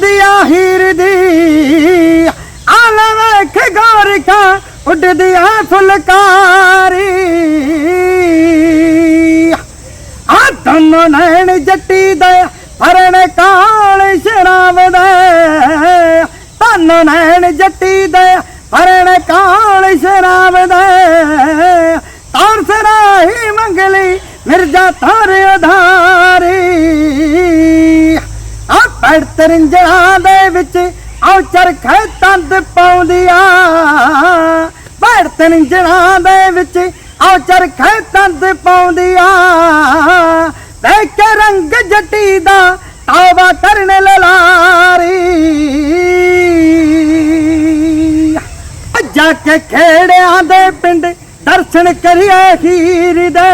ਦੀ ਆਹੀਰ ਦੀ। ਆਲ ਵੇਖ ਗੋਰਖਾ ਉੱਡਦੀਆਂ ਫੁਲਕਾਰੀ। ਆ ਦੋਨੋਂ ਨੈਣ ਜੱਟੀ ਦੇ ਪਰਣ ਕਾਲ ਸ਼ਰਾਬ ਦੇ ਦੋਨੋਂ ਨੈਣ ਜੱਟੀ ਦੇ ਪਰਣ ਕਾਲ ਸ਼ਰਾਬ ਦੇ ਤਾਰ ਸਰਾਹੀ ਮੰਗਲੀ, ਮਿਰਜ਼ਾ ਤਾਰ ਤਰਿੰਜਣਾ ਦੇ ਵਿੱਚ ਆਉ ਚਰਖੇ ਤੰਦ ਪਾਉਂਦੀਆਂ। ਪੈੜ ਤਰਿੰਜਣਾ ਦੇ ਵਿੱਚ ਆਉ ਚਰਖੇ ਤੰਦ ਪਾਉਂਦੀਆਂ। ਕੇ ਰੰਗ ਜੱਟੀ ਦਾ ਤਾਵਾ ਕਰਨ ਲਲਾਰੀ। ਜਾ ਕੇ ਖੇੜਿਆਂ ਦੇ ਪਿੰਡ ਦਰਸ਼ਨ ਕਰਿਆ ਹੀਰ ਦੇ?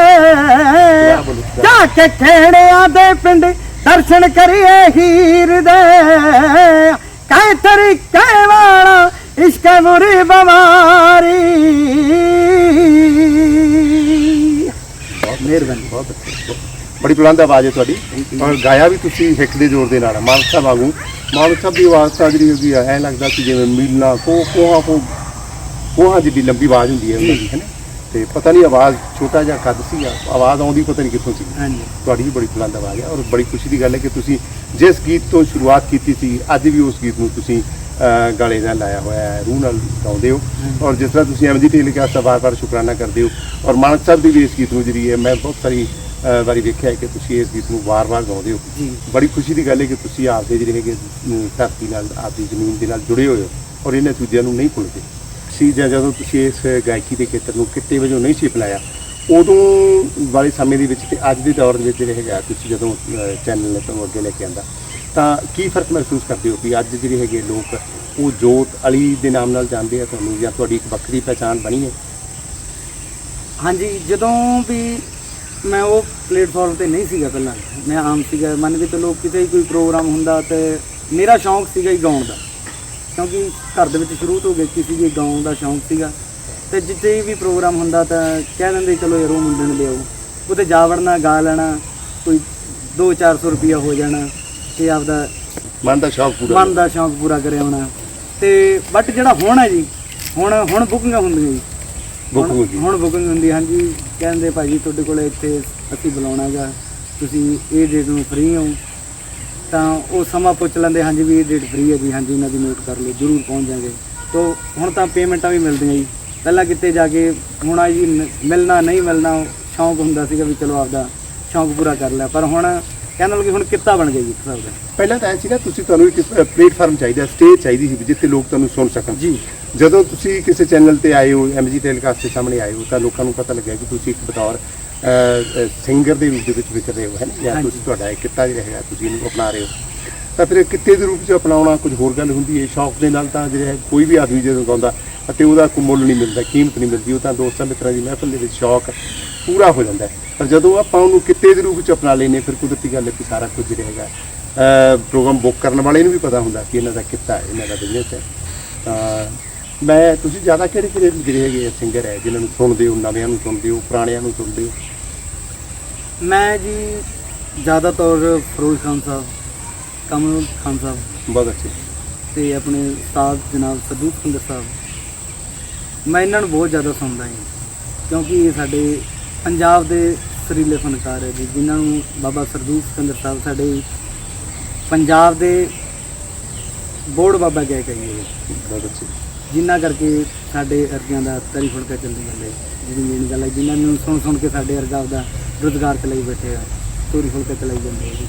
ਜਾ ਕੇ ਖੇੜਿਆਂ ਦੇ ਪਿੰਡ ਦਰਸ਼ਨ ਕਰਿਏ ਹੀਰ ਦੇ। ਕੈ ਤਰੀਕੇ ਵਾਲਾ ਇਸ਼ਕ ਮੁਰੀ ਬਮਾਰੀ। ਮਿਹਰਬਾਨੀ ਬਹੁਤ ਬੜੀ ਬੁਲੰਦ ਆਵਾਜ਼ ਹੈ ਤੁਹਾਡੀ। ਔਰ ਗਾਇਆ ਵੀ ਤੁਸੀਂ ਹਿੱਕ ਦੇ ਜ਼ੋਰ ਦੇ ਨਾਲ ਸਾਹਿਬ ਵਾਂਗੂ ਮਾਨਕ ਸਾਹਿਬ ਦੀ ਆਵਾਜ਼ ਤਾਂ ਜਿਹੜੀ ਹੈਗੀ ਐ ਲੱਗਦਾ ਕਿ ਜਿਵੇਂ ਮੀਲਾਂ ਕੋ ਕੋਹਾਂ ਕੋ ਕੋਹਾਂ ਜਿੱਡੀ ਲੰਬੀ ਆਵਾਜ਼ ਹੁੰਦੀ ਹੈ ਉਹਨਾਂ ਦੀ ਹੈ ਨਾ? ਤੇ ਪਤਾ ਨਹੀਂ ਆਵਾਜ਼ ਛੋਟਾ ਜਿਹਾ ਕੱਦ ਸੀ ਆਵਾਜ਼ ਆਉਂਦੀ ਪਤਾ ਨਹੀਂ ਕਿੱਥੋਂ ਸੀ। ਹਾਂਜੀ। ਤੁਹਾਡੀ ਵੀ ਬੜੀ ਬੁਲੰਦ ਆਵਾਜ਼ ਹੈ ਔਰ ਬੜੀ ਖੁਸ਼ੀ ਦੀ ਗੱਲ ਹੈ ਕਿ ਤੁਸੀਂ ਜਿਸ ਗੀਤ ਤੋਂ ਸ਼ੁਰੂਆਤ ਕੀਤੀ ਸੀ ਅੱਜ ਵੀ ਉਸ ਗੀਤ ਨੂੰ ਤੁਸੀਂ ਗਾਲੇ ਨਾਲ ਲਾਇਆ ਹੋਇਆ ਹੈ ਰੂਹ ਨਾਲ ਗਾਉਂਦੇ ਹੋ। ਔਰ ਜਿਸ ਤਰ੍ਹਾਂ ਤੁਸੀਂ ਐਮਜੀ ਟੈਲੀਕਾਸਟ ਦਾ ਵਾਰ-ਵਾਰ ਸ਼ੁਕਰਾਨਾ ਕਰਦੇ ਹੋ। ਔਰ ਮਾਨਕ ਸਾਹਿਬ ਦੀ ਵੀ ਇਸ ਗੀਤ ਨੂੰ ਜਿਹੜੀ ਹੈ ਮੈਂ ਬਹੁਤ ਸਾਰੀ ਵਾਰੀ ਵੇਖਿਆ ਹੈ ਕਿ ਤੁਸੀਂ ਇਸ ਗੀਤ ਨੂੰ ਵਾਰ-ਵਾਰ ਗਾਉਂਦੇ ਹੋ। ਜੀ। ਬੜੀ ਖੁਸ਼ੀ ਦੀ ਗੱਲ ਹੈ ਕਿ ਤੁਸੀਂ ਆਪਦੇ ਜਿਹੜੇ ਹੈਗੇ ਧਰਤੀ ਨਾਲ ਆਪਦੀ ਜ਼ਮੀਨ ਦੇ ਨਾਲ ਜੁੜੇ ਹੋਏ ਹੋ ਔਰ ਇਹਨਾਂ ਚੀਜ਼ਾਂ ਨੂੰ ਨਹੀਂ ਭੁੱਲਦੇ। ਸੀ ਜਾਂ ਜਦੋਂ ਤੁਸੀਂ ਇਸ ਗਾਇਕੀ ਦੇ ਖੇਤਰ ਨੂੰ ਕਿੱਤੇ ਵਜੋਂ ਨਹੀਂ ਸੀ ਅਪਣਾਇਆ, ਉਦੋਂ ਵਾਲੇ ਸਮੇਂ ਦੇ ਵਿੱਚ ਤੇ ਅੱਜ ਦੇ ਦੌਰ ਦੇ ਵਿੱਚ ਜਿਹੜੇ ਹੈਗਾ, ਤੁਸੀਂ ਜਦੋਂ ਚੈਨਲ ਨੇ ਤੁਹਾਨੂੰ ਅੱਗੇ ਲੈ ਕੇ ਆਂਦਾ, ਤਾਂ ਕੀ ਫ਼ਰਕ ਮਹਿਸੂਸ ਕਰਦੇ ਹੋ ਕਿ ਅੱਜ ਜਿਹੜੇ ਹੈਗੇ ਲੋਕ, ਉਹ ਜੋਤ ਅਲੀ ਦੇ ਨਾਮ ਨਾਲ ਜਾਣਦੇ ਆ ਤੁਹਾਨੂੰ ਜਾਂ ਤੁਹਾਡੀ ਇੱਕ ਵੱਖਰੀ ਪਛਾਣ ਬਣੀ ਹੈ? ਹਾਂਜੀ, ਜਦੋਂ ਵੀ ਮੈਂ ਉਹ ਪਲੇਟਫਾਰਮ ਤੇ ਨਹੀਂ ਸੀਗਾ ਪਹਿਲਾਂ, ਮੈਂ ਆਮ ਸੀਗਾ, ਮੰਨ ਕੇ ਚਲੋ ਕਿਤੇ ਕੋਈ ਪ੍ਰੋਗਰਾਮ ਹੁੰਦਾ ਤੇ ਮੇਰਾ ਸ਼ੌਂਕ ਸੀਗਾ ਹੀ ਗਾਉਣ ਦਾ। ਕਿਉਂਕਿ ਘਰ ਦੇ ਵਿੱਚ ਸ਼ੁਰੂ ਤੋਂ ਵੇਖੀ ਸੀਗੀ ਗਾਉਣ ਦਾ ਸ਼ੌਂਕ ਸੀਗਾ। ਤੇ ਜਿੱਥੇ ਵੀ ਪ੍ਰੋਗਰਾਮ ਹੁੰਦਾ ਤਾਂ ਕਹਿ ਦਿੰਦੇ ਚਲੋ ਯਾਰ ਉਹ ਮੁੰਡੇ ਨੂੰ ਲਿਆਓ। ਉੱਥੇ ਜਾ ਵੜਨਾ ਗਾ ਲੈਣਾ ਕੋਈ 2-400 ਰੁਪਿਆ ਹੋ ਜਾਣਾ ਤੇ ਆਪਦਾ ਮਨ ਦਾ ਸ਼ੌਕ ਪੂਰਾ ਮਨ ਦਾ ਸ਼ੌਂਕ ਪੂਰਾ ਕਰਿਆ ਹੋਣਾ। ਤੇ ਬਟ ਜਿਹੜਾ ਹੁਣ ਹੈ ਜੀ ਹੁਣ ਹੁਣ ਬੁਕਿੰਗਾਂ ਹੁੰਦੀਆਂ ਜੀ। ਬੁੱਕ ਹੁਣ- ਹੁੰਦੀ ਹੁਣ ਬੁਕਿੰਗ ਹੁੰਦੀ ਹਾਂਜੀ। ਕਹਿੰਦੇ ਭਾਜੀ ਤੁਹਾਡੇ ਕੋਲ ਇੱਥੇ ਅਸੀਂ ਬੁਲਾਉਣਾਗਾ ਤੁਸੀਂ ਇਹ ਡੇਟ ਨੂੰ ਫ੍ਰੀ ਹੋ। ਤਾਂ ਉਹ ਸਮਾਂ ਪੁੱਛ ਲੈਂਦੇ ਹਾਂਜੀ ਵੀ ਡੇਟ ਫ੍ਰੀ ਹੈ ਜੀ ਹਾਂਜੀ ਇਹਨਾਂ ਦੀ ਨੋਟ ਕਰ ਲਓ ਜ਼ਰੂਰ ਪਹੁੰਚ ਜਾਗੇ। ਤੋ ਹੁਣ ਤਾਂ ਪੇਮੈਂਟਾਂ ਵੀ ਮਿਲਦੀਆਂ ਜੀ। ਪਹਿਲਾਂ ਕਿਤੇ ਜਾ ਕੇ ਹੁਣ ਆ ਜੀ ਮਿਲਣਾ ਨਹੀਂ ਮਿਲਣਾ ਸ਼ੌਂਕ ਹੁੰਦਾ ਸੀਗਾ ਵੀ ਚਲੋ ਆਪਦਾ ਸ਼ੌਂਕ ਪੂਰਾ ਕਰ ਲਿਆ। ਪਰ ਹੁਣ ਕਹਿੰਦਾ ਕਿ ਹੁਣ ਕਿੱਤਾ ਬਣ ਗਿਆ ਜੀ ਇੱਕ ਹਿਸਾਬ ਦਾ। ਪਹਿਲਾਂ ਤਾਂ ਐ ਸੀ ਨਾ ਤੁਸੀਂ ਤੁਹਾਨੂੰ ਇੱਕ ਪਲੇਟਫਾਰਮ ਚਾਹੀਦਾ ਸਟੇਜ ਚਾਹੀਦੀ ਸੀ ਜਿੱਥੇ ਲੋਕ ਤੁਹਾਨੂੰ ਸੁਣ ਸਕਣ। ਜੀ। ਜਦੋਂ ਤੁਸੀਂ ਕਿਸੇ ਚੈਨਲ ਤੇ ਆਏ ਹੋ ਐਮਜੀ ਟੈਲੀਕਾਸਟ ਦੇ ਸਾਹਮਣੇ ਆਏ ਹੋ ਤਾਂ ਲੋਕਾਂ ਨੂੰ ਪਤਾ ਲੱਗਿਆ ਕਿ ਤੁਸੀਂ ਇੱਕ ਬਤੌਰ ਸਿੰਗਰ ਦੇ ਰੂਪ ਦੇ ਵਿੱਚ ਵਿਚਰ ਰਹੇ ਹੋ ਹੈ ਨਾ? ਜਾਂ। ਤੁਸੀਂ ਤੁਹਾਡਾ ਇੱਕ ਕਿੱਤਾ ਜਿਹੜਾ ਹੈਗਾ ਤੁਸੀਂ ਇਹਨੂੰ ਅਪਣਾ ਰਹੇ ਹੋ। ਤਾਂ ਫਿਰ ਕਿੱਤੇ ਦੇ ਰੂਪ 'ਚ ਅਪਣਾਉਣਾ ਕੁਝ ਹੋਰ ਗੱਲ ਹੁੰਦੀ ਹੈ। ਸ਼ੌਕ ਦੇ ਨਾਲ ਤਾਂ ਜਿਹੜਾ ਕੋਈ ਵੀ ਆਦਮੀ ਜਦੋਂ ਗਾਉਂਦਾ ਅਤੇ ਉਹਦਾ ਕੋਈ ਮੁੱਲ ਨਹੀਂ ਮਿਲਦਾ ਕੀਮਤ ਨਹੀਂ ਮਿਲਦੀ ਉਹ ਤਾਂ ਦੋਸਤਾਂ ਮਿੱਤਰਾਂ ਦੀ ਮਹਿਫਲ ਦੇ ਵਿੱਚ ਸ਼ੌਕ ਪੂਰਾ ਹੋ ਜਾਂਦਾ ਪਰ ਜਦੋਂ ਆਪਾਂ ਉਹਨੂੰ ਕਿੱਤੇ ਦੇ ਰੂਪ 'ਚ ਅਪਣਾ ਲੈਨੇ ਫਿਰ ਕੁਦਰਤੀ ਗੱਲ ਹੈ ਕਿ ਸਾਰਾ ਕੁਝ ਜਿਹੜਾ ਹੈਗਾ ਪ੍ਰੋਗਰਾਮ ਬੁੱਕ ਕਰਨ ਵਾਲੇ ਨੂੰ ਵੀ ਪਤਾ ਹੁੰਦਾ ਕਿ ਇਹਨਾਂ ਦਾ ਕਿੱਤਾ ਇਹਨਾਂ ਦਾ ਬਿਜ਼ਨਸ ਹੈ। ਤਾਂ ਮੈਂ ਤੁਸੀਂ ਜ਼ਿਆਦਾ ਕਿਹੜੇ ਕਿਹੜੇ ਜਿਹੜੇ ਹੈਗੇ ਸਿੰਗਰ ਹੈ ਜਿਨ੍ਹਾਂ ਨੂੰ ਸੁਣਦੇ ਹੋ ਨਵਿਆਂ ਨੂੰ ਸੁਣਦੇ ਹੋ ਪੁਰਾਣਿਆਂ ਨੂੰ ਸੁਣਦੇ ਹੋ? ਮੈਂ ਜੀ ਜ਼ਿਆਦਾਤਰ ਫਿਰੋਜ਼ ਖਾਨ ਸਾਹਿਬ ਕਮਲ ਖਾਨ ਸਾਹਿਬ ਬਹੁਤ ਅੱਛੇ। ਤੇ ਆਪਣੇ ਉਸਤਾਦ ਜਨਾਬ ਸਰਦੂਲ ਸਿੰਦਰ ਸਾਹਿਬ। ਮੈਂ ਇਹਨਾਂ ਨੂੰ ਬਹੁਤ ਜ਼ਿਆਦਾ ਸੁਣਦਾ ਹਾਂ ਕਿਉਂਕਿ ਇਹ ਸਾਡੇ ਪੰਜਾਬ ਦੇ ਸਰੀਲੇ ਫਨਕਾਰ ਹੈ ਜੀ ਜਿਨ੍ਹਾਂ ਨੂੰ ਬਾਬਾ ਸਰਦੂਲ ਸਿੰਦਰ ਸਾਹਿਬ ਸਾਡੇ ਪੰਜਾਬ ਦੇ ਬੋੜ ਬਾਬਾ ਕਹਿ ਕਹੀਏ ਬਹੁਤ ਅੱਛੀ। ਜਿੰਨਾ ਕਰਕੇ ਸਾਡੇ ਅਰਗਿਆਂ ਦਾ ਤਰੀ ਫੁਲਕਾ ਚੱਲਦੀ ਜਾਂਦੇ ਜਿਹੜੀ ਮੇਨ ਗੱਲ ਹੈ ਜਿਨ੍ਹਾਂ ਨੂੰ ਸੁਣ ਸੁਣ ਕੇ ਸਾਡੇ ਅਰਗਾ ਦਾ ਰੁਜ਼ਗਾਰ ਚਲਾਈ ਬੈਠੇ ਆ ਤੋਰੀ ਫੁਲਕਾ ਚਲਾਈ ਜਾਂਦੇ ਆ ਜੀ।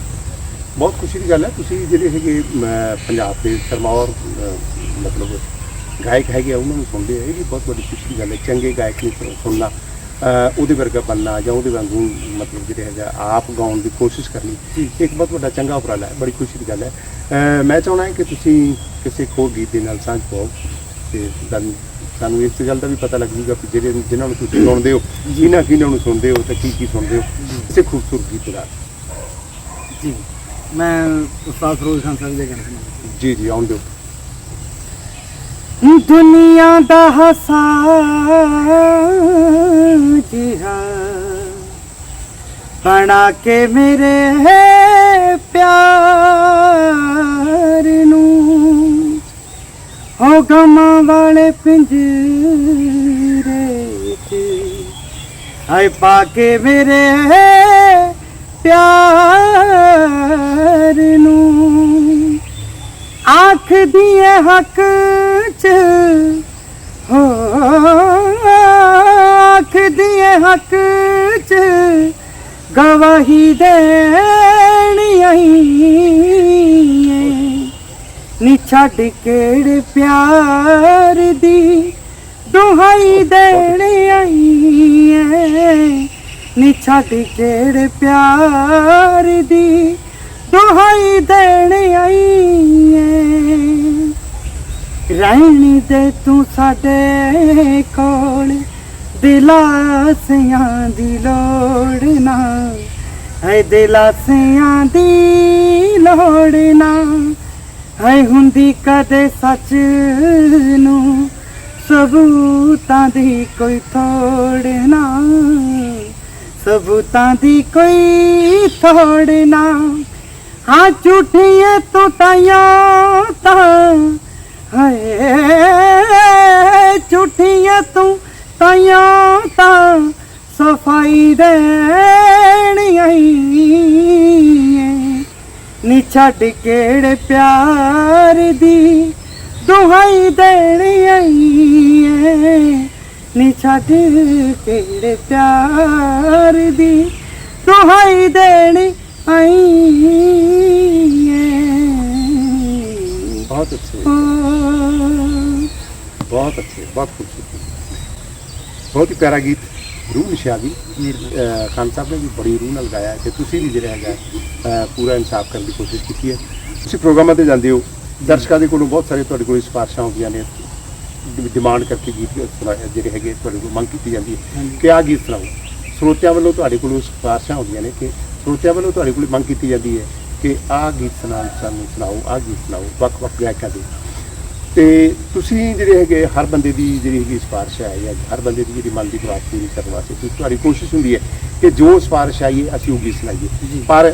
ਬਹੁਤ ਖੁਸ਼ੀ ਦੀ ਗੱਲ ਹੈ ਤੁਸੀਂ ਜਿਹੜੇ ਹੈਗੇ ਪੰਜਾਬ ਦੇ ਸਰਮੌਰ ਮਤਲਬ ਗਾਇਕ ਹੈਗੇ ਉਹਨਾਂ ਨੂੰ ਸੁਣਦੇ ਆ ਇਹ ਵੀ ਬਹੁਤ ਵੱਡੀ ਖੁਸ਼ੀ ਦੀ ਗੱਲ ਹੈ ਚੰਗੇ ਗਾਇਕ ਨੂੰ ਸੁਣ- ਸੁਣਨਾ। ਉਹਦੇ ਵਰਗਾ ਬਣਨਾ ਜਾਂ ਉਹਦੇ ਵਾਂਗੂ ਮਤਲਬ ਜਿਹੜੇ ਹੈਗਾ ਆਪ ਗਾਉਣ ਦੀ ਕੋਸ਼ਿਸ਼ ਕਰਨੀ। ਇੱਕ ਬਹੁਤ ਵੱਡਾ ਚੰਗਾ ਉਪਰਾਲਾ ਹੈ ਬੜੀ ਖੁਸ਼ੀ ਦੀ ਗੱਲ ਹੈ। ਮੈਂ ਚਾਹੁੰਦਾ ਹਾਂ ਕਿ ਤੁਸੀਂ ਕਿਸੇ ਹੋਰ ਗੀਤ ਦੇ ਨਾਲ ਸਾਂਝ ਪਾਓ। ਤੇ ਸਾਨੂੰ ਸਾਨੂੰ ਇਸ ਗੱਲ ਦਾ ਵੀ ਪਤਾ ਲੱਗ ਜੂਗਾ ਕਿ ਜਿਹੜੇ ਜਿਨ੍ਹਾਂ ਨੂੰ ਤੁਸੀਂ ਸੁਣਦੇ ਹੋ ਕਿਹਨਾਂ ਕਿਹਨਾਂ ਨੂੰ ਸੁਣਦੇ ਹੋ ਤੇ ਕੀ ਕੀ ਸੁਣਦੇ ਹੋ? ਕਿਸੇ ਖੂਬਸੂਰਤ ਗੀਤ ਦਾ। ਜੀ। ਮੈਂ ਉਸਤਾਦ ਫਰੋਜ਼ ਖਾਨ ਸਾਹਿਬ ਦੇ ਗਾਣੇ ਸੁਣਾਉਂਦਾ ਜੀ ਜੀ ਆਉਣ ਦਿਓ। ਦੁਨੀਆ ਦਾ ਹਸਾ ਜਿਹਾ ਬਣਾ ਕੇ ਮੇਰੇ ਪਿਆਰ ਨੂੰ ਹੋ ਗਮਾਂ ਵਾਲੇ ਪਿੰਜਰੇ ਚ ਆਏ ਪਾ ਕੇ ਮੇਰੇ ਪਿਆਰ ਨੂੰ। ਆਖ ਦੀਏ ਹੱਕ ਚ ਹੋ, ਆਖ ਦੀਏ ਹੱਕ ਚ ਗਵਾਹੀ ਦੇਣੀ ਆਈ। ਛੱਡ ਕਿਹੜੇ ਪਿਆਰ ਦੀ ਦੁਹਾਈ ਦੇਣ ਆਈ ਏ ਨੀ ਛੱਡ ਕਿਹੜੇ ਪਿਆਰ ਦੀ ਦੁਹਾਈ ਦੇਣ ਆਈ ਏ ਰਹਿਣ ਦੇ ਤੂੰ ਸਾਡੇ ਕੋਲ, ਦਿਲਾਸਿਆਂ ਦੀ ਲੋੜ ਨਾ। ਹੈ ਦਿਲਾਸਿਆਂ ਦੀ ਲੋੜ ਨਾ। ਹੈ ਹੁੰਦੀ ਕਦੇ ਸੱਚ ਨੂੰ, ਸਬੂਤਾਂ ਦੀ ਕੋਈ ਥੋੜਨਾ ਸਬੂਤਾਂ ਦੀ ਕੋਈ ਥੋੜ ਨਾ। ਹਾਂ, ਝੂਠੀਏ ਤੂੰ ਤਾਇਆ ਤਾਂ। ਹਾਏ, ਝੂਠੀਏ ਤੂੰ ਤਾਇਆ ਤਾਂ। ਸਫ਼ਾਈ ਦੇਣੀ ਆਈ। ਛੱਡ ਕਿਹੜੇ ਪਿਆਰ ਦੀ ਦੁਹਾਈ ਦੇਣ ਆਈ ਏ। ਨੀ ਛੱਡ ਕਿਹੜੇ ਪਿਆਰ ਦੀ ਦੁਹਾਈ ਦੇਣ ਆਈ ਏ। ਬਹੁਤ ਅੱਛੇ ਬਹੁਤ ਅੱਛੇ ਬਹੁਤ ਖੂਬਸੂਰਤ ਬਹੁਤ ਹੀ ਪਿਆਰਾ ਗੀਤ ਰੂਹ ਨਿਸ਼ਾਦੀ ਮਿਹਰਬਾਨੀ। ਖਾਨ ਸਾਹਿਬ ਨੇ ਵੀ ਬੜੀ ਰੂਹ ਨਾਲ ਗਾਇਆ ਤੇ ਤੁਸੀਂ ਵੀ ਜਿਹੜਾ ਹੈਗਾ ਪੂਰਾ ਇਨਸਾਫ ਕਰਨ ਦੀ ਕੋਸ਼ਿਸ਼ ਕੀਤੀ ਹੈ। ਤੁਸੀਂ ਪ੍ਰੋਗਰਾਮਾਂ ਤੇ ਜਾਂਦੇ ਹੋ। ਦਰਸ਼ਕਾਂ ਦੇ ਕੋਲੋਂ ਬਹੁਤ ਸਾਰੇ ਤੁਹਾਡੇ ਕੋਲ ਸਿਫਾਰਸ਼ਾਂ ਆਉਂਦੀਆਂ ਨੇ। ਡਿਮਾਂਡ ਕਰਕੇ ਗੀਤ ਜਿਹੜੇ ਹੈਗੇ ਤੁਹਾਡੇ ਕੋਲ ਮੰਗ ਕੀਤੀ ਜਾਂਦੀ ਹੈ। ਕਿ ਆਹ ਗੀਤ ਸੁਣਾਓ? ਸਰੋਤਿਆਂ ਵੱਲੋਂ ਤੁਹਾਡੇ ਕੋਲੋਂ ਸਿਫਾਰਸ਼ਾਂ ਆਉਂਦੀਆਂ ਨੇ ਕਿ ਸਰੋਤਿਆਂ ਵੱਲੋਂ ਤੁਹਾਡੇ ਕੋਲ ਮੰਗ ਕੀਤੀ ਜਾਂਦੀ ਹੈ ਕਿ ਆਹ ਗੀਤ ਸੁਣਾਓ ਸਾਨੂੰ ਸੁਣਾਓ ਆਹ ਗੀਤ ਸੁਣਾਓ ਵੱਖ-ਵੱਖ ਗਾਇਕਾਂ ਦੇ। ਤੇ ਤੁਸੀਂ ਜਿਹੜੇ ਹੈਗੇ ਹਰ ਬੰਦੇ ਦੀ ਜਿਹੜੀ ਹੈਗੀ ਸਿਫਾਰਿਸ਼ ਹੈ ਜਾਂ ਹਰ ਬੰਦੇ ਦੀ ਜਿਹੜੀ ਮਨ ਦੀ ਖੁਰਾਕ ਪੂਰੀ ਕਰਨ ਵਾਸਤੇ ਤੁਸੀਂ ਤੁਹਾਡੀ ਕੋਸ਼ਿਸ਼ ਹੁੰਦੀ ਹੈ ਕਿ ਜੋ ਸਿਫਾਰਿਸ਼ ਆਈ ਹੈ ਅਸੀਂ ਉਹ ਗੀਤ। ਸੁਣਾਈਏ। ਪਰ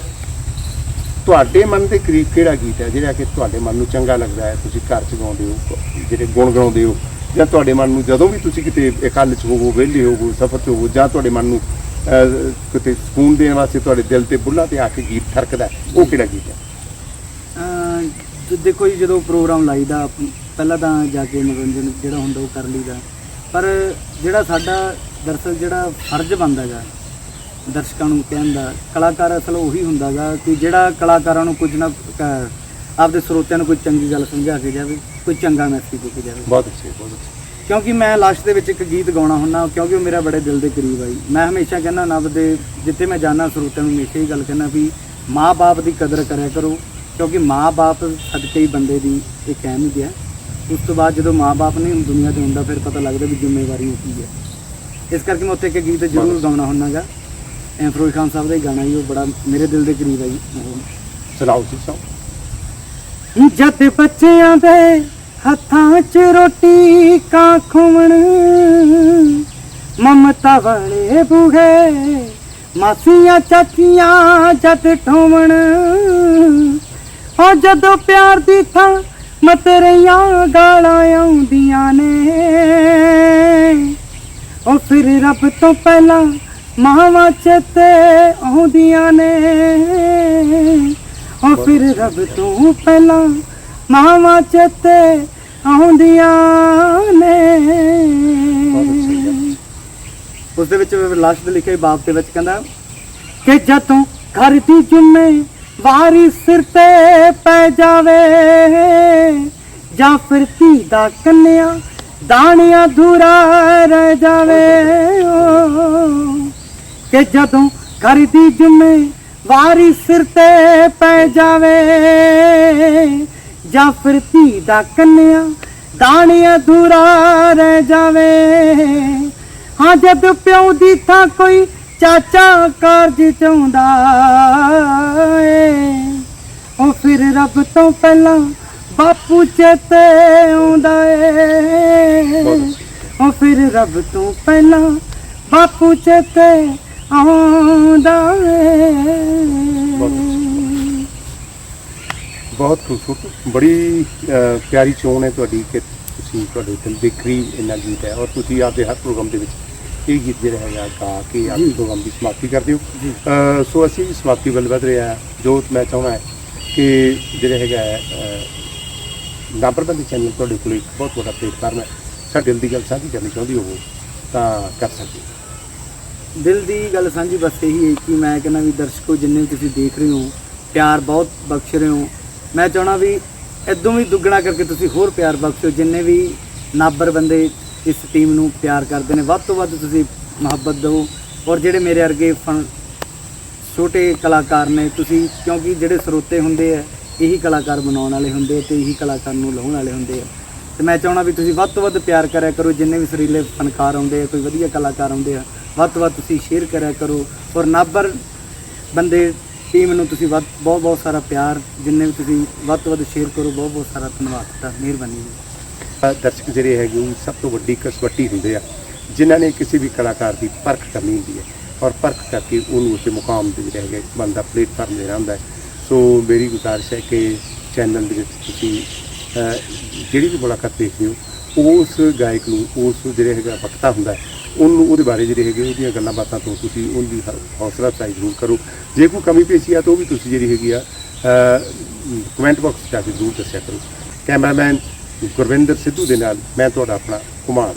ਤੁਹਾਡੇ ਮਨ ਦੇ ਕਰੀਬ ਕਿਹੜਾ ਗੀਤ ਹੈ ਜਿਹੜਾ ਕਿ ਤੁਹਾਡੇ ਮਨ ਨੂੰ ਚੰਗਾ ਲੱਗਦਾ ਹੈ? ਤੁਸੀਂ ਘਰ ਚ ਗਾਉਂਦੇ ਹੋ ਜਿਹੜੇ ਗੁਣ ਗਾਉਂਦੇ ਹੋ ਜਾਂ ਤੁਹਾਡੇ ਮਨ ਨੂੰ ਜਦੋਂ ਵੀ ਤੁਸੀਂ ਕਿਤੇ ਇਕੱਲ ਚ ਹੋਵੋ ਵਿਹਲੇ ਹੋਵੋ ਸਫ਼ਰ ਚ ਹੋਵੋ ਜਾਂ ਤੁਹਾਡੇ ਮਨ ਨੂੰ ਕਿਤੇ ਸਕੂਨ ਦੇਣ ਵਾਸਤੇ ਤੁਹਾਡੇ ਦਿਲ ਤੇ ਬੁੱਲਾਂ ਤੇ ਆ ਕੇ ਗੀਤ ਠਰਕਦਾ ਉਹ ਕਿਹੜਾ ਗੀਤ ਹੈ? ਦੇਖੋ ਜੀ ਜਦੋਂ ਪ੍ਰੋਗਰਾਮ ਲਾਈਦਾ ਪਹਿਲਾਂ ਤਾਂ ਜਾ ਕੇ ਮਨੋਰੰਜਨ ਜਿਹੜਾ ਹੁੰਦਾ ਉਹ ਕਰ ਲਈਦਾ। ਪਰ ਜਿਹੜਾ ਸਾਡਾ ਦਰਅਸਲ ਜਿਹੜਾ ਫਰਜ਼ ਬਣਦਾ ਹੈਗਾ ਦਰਸ਼ਕਾਂ ਨੂੰ ਕਹਿਣ ਦਾ ਕਲਾਕਾਰ ਅਸਲ ਉਹੀ ਹੁੰਦਾਗਾ ਕਿ ਜਿਹੜਾ ਕਲਾਕਾਰਾਂ ਨੂੰ ਕੁਝ ਨਾ ਆਪਦੇ ਸਰੋਤਿਆਂ ਨੂੰ ਕੋਈ ਚੰਗੀ ਗੱਲ ਸਮਝਾ ਕੇ ਜਾਵੇ ਕੋਈ ਚੰਗਾ ਮੈਸੇਜ ਦੇ ਕੇ ਜਾਵੇ। ਬਹੁਤ ਅੱਛੇ ਬਹੁਤ ਅੱਛੇ। ਕਿਉਂਕਿ ਮੈਂ ਲਾਸਟ ਦੇ ਵਿੱਚ ਇੱਕ ਗੀਤ ਗਾਉਣਾ ਹੁੰਦਾ ਕਿਉਂਕਿ ਉਹ ਮੇਰਾ ਬੜੇ ਦਿਲ ਦੇ ਕਰੀਬ ਆਈ ਮੈਂ ਹਮੇਸ਼ਾ ਕਹਿੰਦਾ ਨਵ ਦੇ ਜਿੱਥੇ ਮੈਂ ਜਾਣਾ ਸਰੋਤਿਆਂ ਨੂੰ ਹਮੇਸ਼ਾ ਹੀ ਗੱਲ ਕਹਿੰਦਾ ਵੀ ਮਾਂ-ਬਾਪ ਦੀ ਕਦਰ ਕਰਿਆ ਕਰੋ ਕਿਉਂਕਿ ਮਾਂ-ਬਾਪ ਸਦਕੇ ਹੀ ਬੰਦੇ ਦੀ ਇੱਕ ਅਹਿਮੀਅਤ ਹੈ। ਉਸ ਤੋਂ ਬਾਅਦ ਜਦੋਂ ਮਾਂ-ਬਾਪ ਨਹੀਂ ਦੁਨੀਆ ਤੇ ਹੁੰਦਾ ਫਿਰ ਪਤਾ ਲੱਗਦਾ ਵੀ ਜ਼ਿੰਮੇਵਾਰੀ ਉਹ ਕੀ ਹੈ। ਇਸ ਕਰਕੇ ਮੈਂ ਉੱਥੇ ਇੱਕ ਗੀਤ ਜ਼ਰੂਰ ਗਾਉਣਾ ਹੁੰਦਾਗਾ। ਐਂ ਫਿਰੋਜ਼ ਖਾਨ ਸਾਹਿਬ ਦਾ ਹੀ ਗਾਣਾ ਜੀ ਉਹ ਬੜਾ ਮੇਰੇ ਦਿਲ ਦੇ ਕਰੀਬ ਹੈ ਜੀ। ਸੁਣਾਓ ਜੀ ਸੁਣਾਓ ਜਦ ਬੱਚਿਆਂ ਦੇ ਹੱਥਾਂ 'ਚ ਰੋਟੀ ਕਾਂ ਖੁਵਣ ਮਮਤਾ ਵਾਲੇ ਬੁਗੇ ਮਾਸੀਆਂ ਚਾਚੀਆਂ ਜਦ ਠੋਵਣ। ਹੋ ਜਦੋਂ ਪਿਆਰ ਦੀ ਥਾਂ ਮਤਰੀਆਂ ਗਾਲਾਂ ਆਉਂਦੀਆਂ ਨੇ। ਉਹ ਫਿਰ ਰੱਬ ਤੋਂ ਪਹਿਲਾਂ ਮਾਵਾਂ ਚੇਤੇ ਆਉਂਦੀਆਂ ਨੇ। ਉਹ ਫਿਰ ਰੱਬ ਤੋਂ ਪਹਿਲਾਂ ਮਾਵਾਂ ਚੇਤੇ ਆਉਂਦੀਆਂ ਨੇ। ਉਸ ਦੇ ਵਿੱਚ ਲਾਸਟ ਦੇ ਲਿਖਿਆ ਬਾਪ ਦੇ ਵਿੱਚ ਕਹਿੰਦਾ ਕਿ ਜਦੋਂ ਘਰ ਦੀ ਜੁਮੇ ਵਾਰੀ ਸਿਰ ਤੇ ਪੈ ਜਾਵੇ। ਜਾਂ ਫਿਰ ਧੀ ਦਾ ਕੰਨਿਆ ਦਾਣਿਆਂ ਦੂਰਾ ਰਹਿ ਜਾਵੇ। ਕਿ ਜਦੋਂ ਘਰ ਦੀ ਜੁਮੇ ਵਾਰੀ ਸਿਰ ਤੇ ਪੈ ਜਾਵੇ, ਜਾਂ ਫਿਰ ਧੀ ਦਾ ਕੰਨਿਆ ਦਾਣਿਆਂ ਦੂਰਾ ਰਹਿ ਜਾਵੇ। ਹਾਂ, ਜਦ ਪਿਓ ਦੀ ਥਾਂ ਕੋਈ ਚਾਚਾ ਕਾਰਜ ਚਾਹੁੰਦਾ ਏ। ਉਹ ਫਿਰ ਰੱਬ ਤੋਂ ਪਹਿਲਾਂ ਬਾਪੂ ਚੇਤੇ ਆਉਂਦਾ ਏ। ਉਹ ਫਿਰ ਰੱਬ ਤੋਂ ਪਹਿਲਾਂ ਬਾਪੂ ਚੇਤੇ ਆਉਂਦਾ ਏ। ਬਹੁਤ ਖੂਬਸੂਰਤ ਬੜੀ ਅਹ, ਪਿਆਰੀ ਚੋਣ ਹੈ ਤੁਹਾਡੀ ਕਿ ਤੁਸੀਂ ਤੁਹਾਡੇ ਦਿਲ ਦੇ ਕਰੀਬ ਇੰਨਾ ਗੀਤ ਹੈ ਔਰ ਤੁਸੀਂ ਆਪਦੇ ਹਰ ਪ੍ਰੋਗਰਾਮ ਦੇ ਵਿੱਚ ਇਹ ਗੀਤ ਜਿਹੜਾ ਹੈਗਾ ਗਾ ਕੇ ਆਪਣੇ ਜੀ। ਪ੍ਰੋਗਰਾਮ ਦੀ ਸਮਾਪਤੀ ਕਰਦੇ ਹੋ ਜੀ। ਅਹ, ਸੋ ਅਸੀਂ ਸਮਾਪਤੀ ਵੱਲ ਵਧ ਰਿਹਾ ਹਾਂ। ਜੋ ਮੈਂ ਚਾਹੁੰਦਾ ਹੈ ਕਿ ਜਿਹੜਾ ਹੈਗਾ ਹੈ, ਅਹ, ਨਾਬਰਬੰਦੀ ਚੈਨਲ ਤੁਹਾਡੇ ਕੋਲ ਇੱਕ ਬਹੁਤ ਵੱਡਾ ਪਲੇਟਫਾਰਮ ਹੈ ਸਾਡੇ ਦਿਲ ਦੀ ਗੱਲ ਸਾਂਝੀ ਕਰਨੀ ਚਾਹੁੰਦੀ ਹੋ ਤਾਂ ਕਰ ਸਕਦੇ ਹੋ ਦਿਲ ਦੀ ਗੱਲ ਸਾਂਝੀ ਬਸ ਇਹੀ ਹੈ ਕਿ ਮੈਂ ਕਹਿੰਦਾ ਵੀ ਦਰਸ਼ਕੋ ਜਿੰਨੇ ਵੀ ਤੁਸੀਂ ਦੇਖ ਰਹੇ ਹੋ ਪਿਆਰ ਬਹੁਤ ਬਖਸ਼ ਰਹੇ ਹੋ ਮੈਂ ਚਾਹਣਾ ਵੀ ਇਦੋਂ ਵੀ ਦੁੱਗਣਾ ਕਰਕੇ ਤੁਸੀਂ ਹੋਰ ਪਿਆਰ ਬਖਸ਼ੋ ਜਿੰਨੇ ਵੀ ਨਾਬਰ ਬੰਦੇ ਇਸ ਟੀਮ ਨੂੰ ਪਿਆਰ ਕਰਦੇ ਨੇ। ਵੱਧ ਤੋਂ ਵੱਧ ਤੁਸੀਂ ਮੁਹੱਬਤ ਦਿਓ ਔਰ ਜਿਹੜੇ ਮੇਰੇ ਵਰਗੇ ਫਨ ਛੋਟੇ ਕਲਾਕਾਰ ਨੇ, ਤੁਸੀਂ ਕਿਉਂਕਿ ਜਿਹੜੇ ਸਰੋਤੇ ਹੁੰਦੇ ਆ, ਇਹੀ ਕਲਾਕਾਰ ਬਣਾਉਣ ਵਾਲੇ ਹੁੰਦੇ ਆ ਤੇ ਇਹੀ ਕਲਾਕਾਰ ਨੂੰ ਲਾਉਣ ਵਾਲੇ ਹੁੰਦੇ ਆ। ਤੇ ਮੈਂ ਚਾਹਣਾ ਵੀ ਤੁਸੀਂ ਵੱਧ ਤੋਂ ਵੱਧ ਪਿਆਰ ਕਰਿਆ ਕਰੋ। ਜਿੰਨੇ ਵੀ ਸਰੀਲੇ ਫਨਕਾਰ ਆਉਂਦੇ ਆ, ਕੋਈ ਵਧੀਆ ਕਲਾਕਾਰ ਆਉਂਦੇ ਆ, ਵੱਧ ਤੋਂ ਵੱਧ ਤੁਸੀਂ ਸ਼ੇਅਰ ਕਰਿਆ ਕਰੋ ਔਰ ਨਾਬਰ ਬੰਦੇ ਟੀਮ ਨੂੰ ਤੁਸੀਂ ਵੱਧ ਬਹੁਤ ਬਹੁਤ ਸਾਰਾ ਪਿਆਰ, ਜਿੰਨੇ ਵੀ ਤੁਸੀਂ ਵੱਧ ਤੋਂ ਵੱਧ ਸ਼ੇਅਰ ਕਰੋ ਬਹੁਤ ਬਹੁਤ ਸਾਰਾ ਧੰਨਵਾਦ। ਤੁਹਾਡਾ ਮਿਹਰਬਾਨੀ ਜੀ। ਦਰਸ਼ਕ ਜਿਹੜੇ ਹੈਗੇ ਉਹ ਸਭ ਤੋਂ ਵੱਡੀ ਕਸਵੱਟੀ ਹੁੰਦੇ ਆ, ਜਿਨ੍ਹਾਂ ਨੇ ਕਿਸੇ ਵੀ ਕਲਾਕਾਰ ਦੀ ਪਰਖ ਕਰਨੀ ਹੁੰਦੀ ਹੈ ਔਰ ਪਰਖ ਕਰਕੇ ਉਹਨੂੰ ਉਸੇ ਮੁਕਾਮ ਤੇ ਜਿਹੜਾ ਹੈਗਾ ਬੰਦਾ ਪਲੇਟਫਾਰਮ ਦੇਣਾ ਹੁੰਦਾ ਸੋ ਮੇਰੀ ਗੁਜ਼ਾਰਿਸ਼ ਹੈ ਕਿ ਚੈਨਲ ਦੇ ਵਿੱਚ ਤੁਸੀਂ ਜਿਹੜੀ ਵੀ ਮੁਲਾਕਾਤ ਦੇਖਦੇ ਹੋ, ਉਸ ਗਾਇਕ ਨੂੰ, ਉਸ ਜਿਹੜੇ ਹੈਗਾ ਵਕਤਾ ਹੁੰਦਾ ਉਹਨੂੰ, ਉਹਦੇ ਬਾਰੇ ਜਿਹੜੇ ਹੈਗੇ ਉਹਦੀਆਂ ਗੱਲਾਂ ਬਾਤਾਂ ਤੋਂ ਤੁਸੀਂ ਉਹਦੀ ਹੌਸਲਾ ਅਫਜ਼ਾਈ ਜ਼ਰੂਰ ਕਰੋ। ਜੇ ਕੋਈ ਕਮੀ ਪੇਸ਼ੀ ਆ ਤਾਂ ਉਹ ਵੀ ਤੁਸੀਂ ਜਿਹੜੀ ਹੈਗੀ ਆ ਕਮੈਂਟ ਬਾਕਸ 'ਚ ਜਾ ਕੇ ਜ਼ਰੂਰ ਦੱਸਿਆ ਕਰੋ। ਕੈਮਰਾਮੈਨ ਗੁਰਵਿੰਦਰ ਸਿੱਧੂ ਦੇ ਨਾਲ ਮੈਂ ਤੁਹਾਡਾ ਆਪਣਾ ਕੁਮਾਰ।